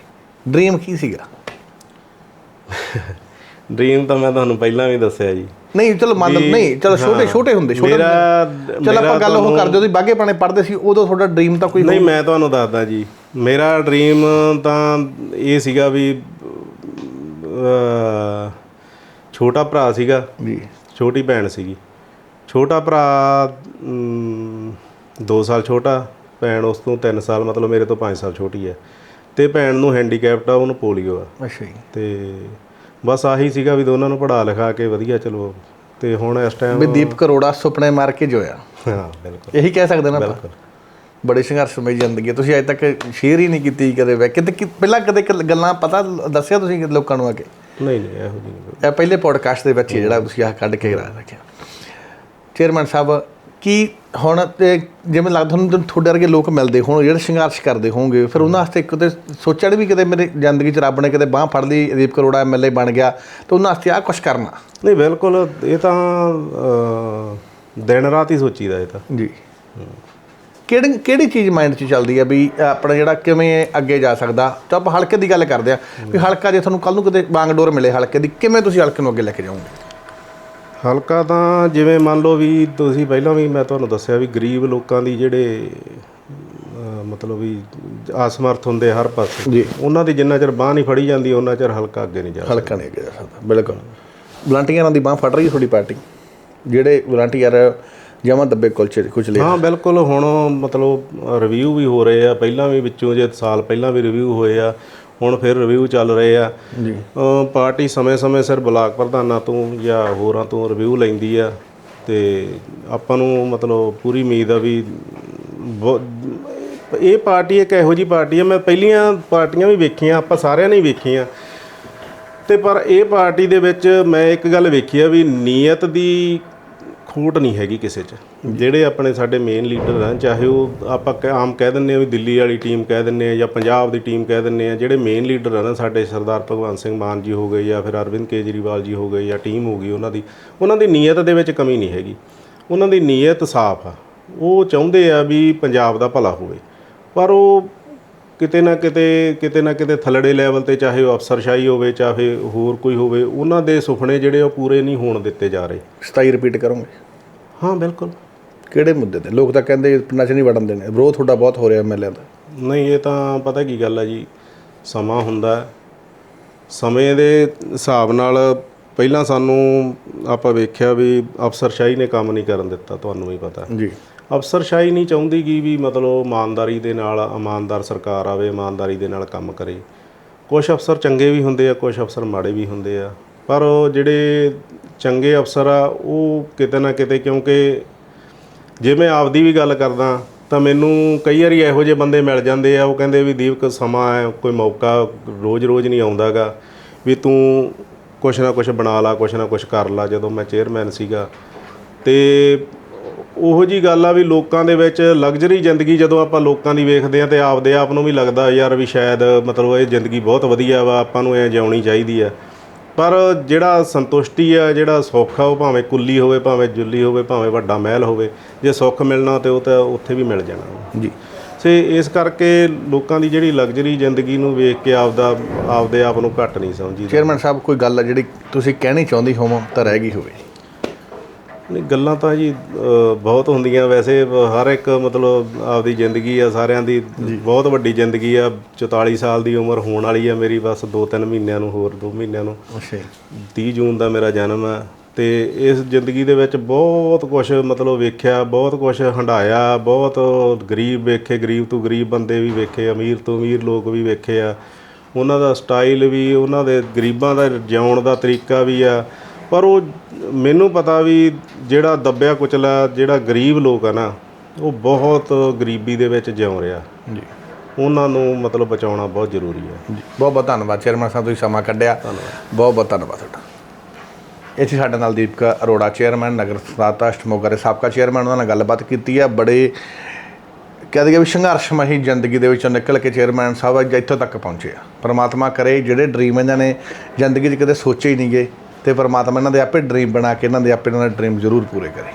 ਡ੍ਰੀਮ ਕੀ ਸੀਗਾ? ਡ੍ਰੀਮ ਤਾਂ ਮੈਂ ਤੁਹਾਨੂੰ ਪਹਿਲਾਂ ਵੀ ਦੱਸਿਆ ਜੀ। ਨਹੀਂ ਚਲੋ ਮੰਨ ਨਹੀਂ ਚਲੋ ਛੋਟੇ ਛੋਟੇ ਹੁੰਦੇ ਛੋਟੇ ਮੇਰਾ ਚਲ ਆਪਾਂ ਗੱਲ ਉਹ ਕਰਦੇ ਤੁਸੀਂ ਬਾਗੇ ਪਾਣੇ ਪੜਦੇ ਸੀ ਉਦੋਂ ਤੁਹਾਡਾ ਡ੍ਰੀਮ ਤਾਂ ਕੋਈ ਨਹੀਂ ਮੈਂ ਤੁਹਾਨੂੰ ਦੱਸਦਾ ਜੀ ਮੇਰਾ ਡ੍ਰੀਮ ਤਾਂ ਇਹ ਸੀਗਾ ਵੀ ਛੋਟਾ ਭਰਾ ਸੀਗਾ। ਜੀ। ਛੋਟੀ ਭੈਣ ਸੀਗੀ। ਛੋਟਾ ਭਰਾ 2 ਸਾਲ ਛੋਟਾ ਭੈਣ ਉਸ ਤੋਂ 3 ਸਾਲ ਮਤਲਬ ਮੇਰੇ ਤੋਂ 5 ਸਾਲ ਛੋਟੀ ਹੈ। ਤੇ ਭੈਣ ਨੂੰ ਹੈਂਡੀਕੈਪਟ ਆ ਉਹਨੂੰ ਪੋਲੀਓ ਆ। ਅੱਛਾ ਜੀ। ਤੇ ਬਸ ਆਹੀ ਸੀਗਾ ਵੀ ਦੋਨਾਂ ਨੂੰ ਪੜ੍ਹਾ ਲਿਖਾ ਕੇ ਵਧੀਆ ਚਲੋ ਤੇ ਹੁਣ ਇਸ ਟਾਈਮ ਵੀ ਦੀਪ ਕਰੋੜਾ ਸੁਪਨੇ ਮਾਰ ਕੇ ਜੋਇਆ। ਹਾਂ ਬਿਲਕੁਲ। ਇਹੀ ਕਹਿ ਸਕਦੇ ਨਾ ਆਪਾਂ। ਬੜੇ ਸੰਘਰਸ਼ਮਈ ਜ਼ਿੰਦਗੀ। ਤੁਸੀਂ ਅਜੇ ਤੱਕ ਸ਼ੇਅਰ ਹੀ ਨਹੀਂ ਕੀਤੀ ਕਦੇ ਵੈ। ਕਿਤੇ ਪਹਿਲਾਂ ਕਦੇ ਗੱਲਾਂ ਪਤਾ ਦੱਸਿਆ ਤੁਸੀਂ ਲੋਕਾਂ ਨੂੰ ਆ ਕੇ? ਨਹੀਂ ਨਹੀਂ ਇਹੋ ਜਿਹੀ ਇਹ ਪਹਿਲੇ ਪੋਡਕਾਸਟ ਦੇ ਵਿੱਚ ਜਿਹੜਾ ਤੁਸੀਂ ਆਹ ਕੱਢ ਕੇ ਰੱਖਿਆ। ਚੇਅਰਮੈਨ ਸਾਹਿਬ ਕੀ ਹੁਣ ਤੇ ਜਿਵੇਂ ਲੱਗਦਾ ਤੁਹਾਨੂੰ ਤੁਹਾਡੇ ਵਰਗੇ ਲੋਕ ਮਿਲਦੇ ਹੋਣ ਜਿਹੜੇ ਸੰਘਰਸ਼ ਕਰਦੇ ਹੋਣਗੇ ਫਿਰ ਉਹਨਾਂ ਵਾਸਤੇ ਕਿਤੇ ਸੋਚਿਆ ਨੀ ਵੀ ਕਿਤੇ ਮੇਰੀ ਜ਼ਿੰਦਗੀ 'ਚ ਰੱਬ ਨੇ ਕਿਤੇ ਬਾਹ ਫੜ ਲਈ ਦੀਪ ਕਰੋੜਾ ਐਮਐਲਏ ਬਣ ਗਿਆ ਤੇ ਉਹਨਾਂ ਵਾਸਤੇ ਆਹ ਕੁਝ ਕਰਨਾ। ਨਹੀਂ ਬਿਲਕੁਲ ਇਹ ਤਾਂ ਦਿਨ ਰਾਤ ਹੀ ਸੋਚੀਦਾ ਇਹ ਤਾਂ। ਜੀ। ਕਿਹੜੀ ਕਿਹੜੀ ਚੀਜ਼ ਮਾਈਂਡ 'ਚ ਚੱਲਦੀ ਆ ਵੀ ਆਪਣਾ ਜਿਹੜਾ ਕਿਵੇਂ ਅੱਗੇ ਜਾ ਸਕਦਾ? ਤਾਂ ਆਪਾਂ ਹਲਕੇ ਦੀ ਗੱਲ ਕਰਦੇ ਆ ਵੀ ਹਲਕਾ ਜੇ ਤੁਹਾਨੂੰ ਕੱਲ ਨੂੰ ਕਿਤੇ ਬਾਂਗਡੋਰ ਮਿਲੇ ਹਲਕੇ ਦੀ ਕਿਵੇਂ ਤੁਸੀਂ ਹਲਕੇ ਨੂੰ ਅੱਗੇ ਲੈ ਕੇ ਜਾਓਗੇ? ਹਲਕਾ ਤਾਂ ਜਿਵੇਂ ਮੰਨ ਲਓ ਵੀ ਤੁਸੀਂ ਪਹਿਲਾਂ ਵੀ ਮੈਂ ਤੁਹਾਨੂੰ ਦੱਸਿਆ ਵੀ ਗਰੀਬ ਲੋਕਾਂ ਦੀ ਜਿਹੜੇ ਮਤਲਬ ਵੀ ਅਸਮਰਥ ਹੁੰਦੇ ਹਰ ਪਾਸੇ ਜੀ। ਉਹਨਾਂ ਦੀ ਜਿੰਨਾ ਚਿਰ ਬਾਹ ਨਹੀਂ ਫੜੀ ਜਾਂਦੀ ਉਹਨਾਂ ਚਿਰ ਹਲਕਾ ਅੱਗੇ ਨਹੀਂ ਜਾ ਸਕਦਾ। ਹਲਕਾ ਨਹੀਂ ਅੱਗੇ ਜਾ ਸਕਦਾ ਬਿਲਕੁਲ। ਵਲੰਟੀਅਰਾਂ ਦੀ ਬਾਹ ਫੜ ਰਹੀ ਹੈ ਤੁਹਾਡੀ ਪਾਰਟੀ? ਜਿਹੜੇ ਵਲੰਟੀਅਰ ਜਮਾਂ ਦੱਬੇ ਕੁਲਚੇ ਕੁਚਲੇ ਹਾਂ ਬਿਲਕੁਲ ਹੁਣ ਮਤਲਬ ਰਿਵਿਊ ਵੀ ਹੋ ਰਹੇ ਆ ਪਹਿਲਾਂ ਵੀ ਵਿੱਚੋਂ ਜੇ ਸਾਲ ਪਹਿਲਾਂ ਵੀ ਰਿਵਿਊ ਹੋਏ ਆ ਹੁਣ ਫਿਰ ਰਿਵਿਊ ਚੱਲ ਰਹੇ ਆ। ਜੀ। ਪਾਰਟੀ ਸਮੇਂ-ਸਮੇਂ ਸਿਰ ਬਲਾਕ ਪ੍ਰਧਾਨਾਂ ਤੋਂ ਜਾਂ ਹੋਰਾਂ ਤੋਂ ਰਿਵਿਊ ਲੈਂਦੀ ਆ ਤੇ ਆਪਾਂ ਨੂੰ ਮਤਲਬ ਪੂਰੀ ਉਮੀਦ ਆ ਵੀ ਇਹ ਪਾਰਟੀ ਇੱਕ ਇਹੋ ਜੀ ਪਾਰਟੀ ਆ ਮੈਂ ਪਹਿਲੀਆਂ ਪਾਰਟੀਆਂ ਵੀ ਵੇਖੀਆਂ ਆਪਾਂ ਸਾਰਿਆਂ ਨੇ ਹੀ ਵੇਖੀਆਂ। ਤੇ ਪਰ ਇਹ ਪਾਰਟੀ ਦੇ ਵਿੱਚ ਮੈਂ ਇੱਕ ਗੱਲ ਵੇਖੀ ਆ ਵੀ ਨੀਅਤ ਦੀ ਖੂਟ ਨਹੀਂ ਹੈਗੀ ਕਿਸੇ 'ਚ। ਜਿਹੜੇ ਆਪਣੇ ਸਾਡੇ ਮੇਨ ਲੀਡਰ ਆ ਚਾਹੇ ਉਹ ਆਪਾਂ ਆਮ ਕਹਿ ਦਿੰਨੇ ਆ ਵੀ ਦਿੱਲੀ ਵਾਲੀ ਟੀਮ ਕਹਿ ਦਿੰਨੇ ਆ ਜਾਂ ਪੰਜਾਬ ਦੀ ਟੀਮ ਕਹਿ ਦਿੰਨੇ ਆ ਜਿਹੜੇ ਮੇਨ ਲੀਡਰ ਆ ਨਾ ਸਾਡੇ ਸਰਦਾਰ ਭਗਵੰਤ ਸਿੰਘ ਮਾਨ ਜੀ ਹੋ ਗਏ ਜਾਂ ਫਿਰ ਅਰਵਿੰਦ ਕੇਜਰੀਵਾਲ ਜੀ ਹੋ ਗਏ ਜਾਂ ਟੀਮ ਹੋ ਗਈ ਉਹਨਾਂ ਦੀ ਉਹਨਾਂ ਦੀ ਨੀਅਤ ਦੇ ਵਿੱਚ ਕਮੀ ਨਹੀਂ ਹੈਗੀ। ਉਹਨਾਂ ਦੀ ਨੀਅਤ ਸਾਫ਼ ਆ। ਉਹ ਚਾਹੁੰਦੇ ਆ ਵੀ ਪੰਜਾਬ ਦਾ ਭਲਾ ਹੋਵੇ। ਪਰ ਉਹ ਕਿਤੇ ਨਾ ਕਿਤੇ ਕਿਤੇ ਨਾ ਕਿਤੇ ਥੱਲੜੇ ਲੈਵਲ ਤੇ ਚਾਹੇ ਉਹ ਅਫਸਰਸ਼ਾਹੀ ਹੋਵੇ ਚਾਹੇ ਹੋਰ ਕੋਈ ਹੋਵੇ ਉਹਨਾਂ ਦੇ ਸੁਪਨੇ ਜਿਹੜੇ ਉਹ ਪੂਰੇ ਨਹੀਂ ਹੋਣ ਦਿੱਤੇ ਜਾ ਰਹੇ। 27 ਰਿਪੀਟ ਕਰੋਗੇ? ਹਾਂ ਬਿਲਕੁਲ। ਕਿਹੜੇ ਮੁੱਦੇ ਤੇ? ਲੋਕ ਤਾਂ ਕਹਿੰਦੇ ਪਿੰਡਾਂ 'ਚ ਨਹੀਂ ਵੜਨ ਦੇਣੇ। ਵਿਰੋਧ ਤੁਹਾਡਾ ਬਹੁਤ ਹੋ ਰਿਹਾ ਐਮਐਲਏ ਦਾ। ਨਹੀਂ ਇਹ ਤਾਂ ਪਤਾ ਕੀ ਗੱਲ ਹੈ ਜੀ। ਸਮਾਂ ਹੁੰਦਾ। ਸਮੇਂ ਦੇ ਹਿਸਾਬ ਨਾਲ ਪਹਿਲਾਂ ਸਾਨੂੰ ਆਪਾਂ ਵੇਖਿਆ ਵੀ ਅਫਸਰਸ਼ਾਹੀ ਨੇ ਕੰਮ ਨਹੀਂ ਕਰਨ ਦਿੱਤਾ ਤੁਹਾਨੂੰ ਵੀ ਪਤਾ। ਜੀ। ਅਫਸਰਸ਼ਾਹੀ ਨਹੀਂ ਚਾਹੁੰਦੀ ਗੀ ਵੀ ਮਤਲਬ ਇਮਾਨਦਾਰੀ ਦੇ ਨਾਲ ਇਮਾਨਦਾਰ ਸਰਕਾਰ ਆਵੇ ਇਮਾਨਦਾਰੀ ਦੇ ਨਾਲ ਕੰਮ ਕਰੇ। ਕੁਝ ਅਫਸਰ ਚੰਗੇ ਵੀ ਹੁੰਦੇ ਆ ਕੁਝ ਅਫਸਰ ਮਾੜੇ ਵੀ ਹੁੰਦੇ ਆ। ਪਰ ਜਿਹੜੇ ਚੰਗੇ ਅਫਸਰ ਆ ਉਹ ਕਿਤੇ ਨਾ ਕਿਤੇ ਕਿਉਂਕਿ ਜੇ ਮੈਂ ਆਪਦੀ ਵੀ ਗੱਲ ਕਰਦਾ, ਤਾਂ ਮੈਨੂੰ ਕਈ ਵਾਰੀ ਇਹੋ ਜਿਹੇ ਬੰਦੇ ਮਿਲ ਜਾਂਦੇ ਆ, ਉਹ ਕਹਿੰਦੇ ਵੀ ਦੀਪਕ ਸਮਾਂ ਹੈ, ਕੋਈ ਮੌਕਾ ਰੋਜ਼-ਰੋਜ਼ ਨਹੀਂ ਆਉਂਦਾਗਾ, ਵੀ ਤੂੰ ਕੁਛ ਨਾ ਕੁਛ ਬਣਾ ਲਾ, ਕੁਛ ਨਾ ਕੁਛ ਕਰ ਲਾ, ਜਦੋਂ ਮੈਂ ਚੇਅਰਮੈਨ ਸੀਗਾ। ਤੇ ਉਹੋ ਜੀ ਗੱਲ ਆ ਵੀ ਲੋਕਾਂ ਦੇ ਵਿੱਚ ਲਗਜ਼ਰੀ ਜ਼ਿੰਦਗੀ ਜਦੋਂ ਆਪਾਂ ਲੋਕਾਂ ਦੀ ਵੇਖਦੇ ਆ, ਤੇ ਆਪਦੇ ਆਪ ਨੂੰ ਵੀ ਲੱਗਦਾ ਯਾਰ ਵੀ ਸ਼ਾਇਦ ਮਤਲਬ ਇਹ ਜ਼ਿੰਦਗੀ ਬਹੁਤ ਵਧੀਆ ਵਾ, ਆਪਾਂ ਨੂੰ ਐ ਜਿਉਣੀ ਚਾਹੀਦੀ ਆ। ਪਰ ਜਿਹੜਾ ਸੰਤੁਸ਼ਟੀ ਆ ਜਿਹੜਾ ਸੁੱਖ ਆ ਉਹ ਭਾਵੇਂ ਕੁੱਲੀ ਹੋਵੇ ਭਾਵੇਂ ਜੁੱਲੀ ਹੋਵੇ ਭਾਵੇਂ ਵੱਡਾ ਮਹਿਲ ਹੋਵੇ ਜੇ ਸੁੱਖ ਮਿਲਣਾ ਤੇ ਉਹ ਤਾਂ ਉੱਥੇ ਵੀ ਮਿਲ ਜਾਣਾ। ਜੀ। ਸੇ ਇਸ ਕਰਕੇ ਲੋਕਾਂ ਦੀ ਜਿਹੜੀ ਲਗਜ਼ਰੀ ਜ਼ਿੰਦਗੀ ਨੂੰ ਵੇਖ ਕੇ ਆਪਦਾ ਆਪਦੇ ਆਪ ਨੂੰ ਘੱਟ ਨਹੀਂ ਸਮਝੀ ਚੇਅਰਮੈਨ ਸਾਹਿਬ ਕੋਈ ਗੱਲ ਆ ਜਿਹੜੀ ਤੁਸੀਂ ਕਹਿਣੀ ਚਾਹੁੰਦੀ ਹੋਵੋ ਤਾਂ ਰਹਿ ਗਈ ਹੋਵੇ। ਨਹੀਂ ਗੱਲਾਂ ਤਾਂ ਜੀ ਅ, ਬਹੁਤ ਹੁੰਦੀਆਂ ਵੈਸੇ ਹਰ ਇੱਕ ਮਤਲਬ ਆਪਦੀ ਜ਼ਿੰਦਗੀ ਆ ਸਾਰਿਆਂ ਦੀ ਬਹੁਤ ਵੱਡੀ ਜ਼ਿੰਦਗੀ ਆ 44 ਸਾਲ ਦੀ ਉਮਰ ਹੋਣ ਵਾਲੀ ਆ ਮੇਰੀ ਬਸ 2-3 ਮਹੀਨਿਆਂ ਨੂੰ ਹੋਰ 2 ਮਹੀਨਿਆਂ ਨੂੰ। ਅੱਛਾ 30 ਜੂਨ ਦਾ ਮੇਰਾ ਜਨਮ ਹੈ ਤੇ ਇਸ ਜ਼ਿੰਦਗੀ ਦੇ ਵਿੱਚ ਬਹੁਤ ਕੁਝ ਮਤਲਬ ਵੇਖਿਆ ਬਹੁਤ ਕੁਝ ਹੰਡਾਇਆ ਬਹੁਤ ਗਰੀਬ ਵੇਖੇ ਗਰੀਬ ਤੋਂ ਗਰੀਬ ਬੰਦੇ ਵੀ ਵੇਖੇ ਅਮੀਰ ਤੋਂ ਅਮੀਰ ਲੋਕ ਵੀ ਵੇਖੇ ਆ। ਉਹਨਾਂ ਦਾ ਸਟਾਈਲ ਵੀ ਉਹਨਾਂ ਦੇ ਗਰੀਬਾਂ ਦਾ ਜਿਉਣ ਦਾ ਤਰੀਕਾ ਵੀ ਆ ਪਰ ਉਹ ਮੈਨੂੰ ਪਤਾ ਵੀ ਜਿਹੜਾ ਦੱਬਿਆ ਕੁਚਲਾ ਜਿਹੜਾ ਗਰੀਬ ਲੋਕ ਆ ਨਾ ਉਹ ਬਹੁਤ ਗਰੀਬੀ ਦੇ ਵਿੱਚ ਜਿਉ ਰਿਹਾ। ਜੀ। ਉਹਨਾਂ ਨੂੰ ਮਤਲਬ ਬਚਾਉਣਾ ਬਹੁਤ ਜ਼ਰੂਰੀ ਹੈ ਬਹੁਤ ਬਹੁਤ ਧੰਨਵਾਦ ਚੇਅਰਮੈਨ ਸਾਹਿਬ ਤੁਸੀਂ ਸਮਾਂ ਕੱਢਿਆ। ਬਹੁਤ ਬਹੁਤ ਧੰਨਵਾਦ ਤੁਹਾਡਾ। ਇੱਥੇ ਸਾਡੇ ਨਾਲ ਦੀਪਕ ਅਰੋੜਾ ਚੇਅਰਮੈਨ ਨਗਰ ਸਭਾ ਅਸ਼ਟਮੋਗਾ ਦੇ ਸਾਬਕਾ ਚੇਅਰਮੈਨ ਉਹਨਾਂ ਨਾਲ ਗੱਲਬਾਤ ਕੀਤੀ ਹੈ ਬੜੇ ਕਹਿ ਦਈਏ ਵੀ ਸੰਘਰਸ਼ਮਈ ਜ਼ਿੰਦਗੀ ਦੇ ਵਿੱਚੋਂ ਨਿਕਲ ਕੇ ਚੇਅਰਮੈਨ ਸਾਹਿਬ ਅੱਜ ਇੱਥੋਂ ਤੱਕ ਪਹੁੰਚੇ ਆ। ਪਰਮਾਤਮਾ ਕਰੇ ਜਿਹੜੇ ਡ੍ਰੀਮ ਇਹਨਾਂ ਨੇ ਜ਼ਿੰਦਗੀ 'ਚ ਕਦੇ ਸੋਚੇ ਹੀ ਨਹੀਂਗੇ ਤੇ ਪਰਮਾਤਮਾ ਇਹਨਾਂ ਦੇ ਆਪੇ ਡ੍ਰੀਮ ਬਣਾ ਕੇ ਇਹਨਾਂ ਦੇ ਆਪੇ ਇਹਨਾਂ ਦੇ ਡ੍ਰੀਮ ਜ਼ਰੂਰ ਪੂਰੇ ਕਰੇ।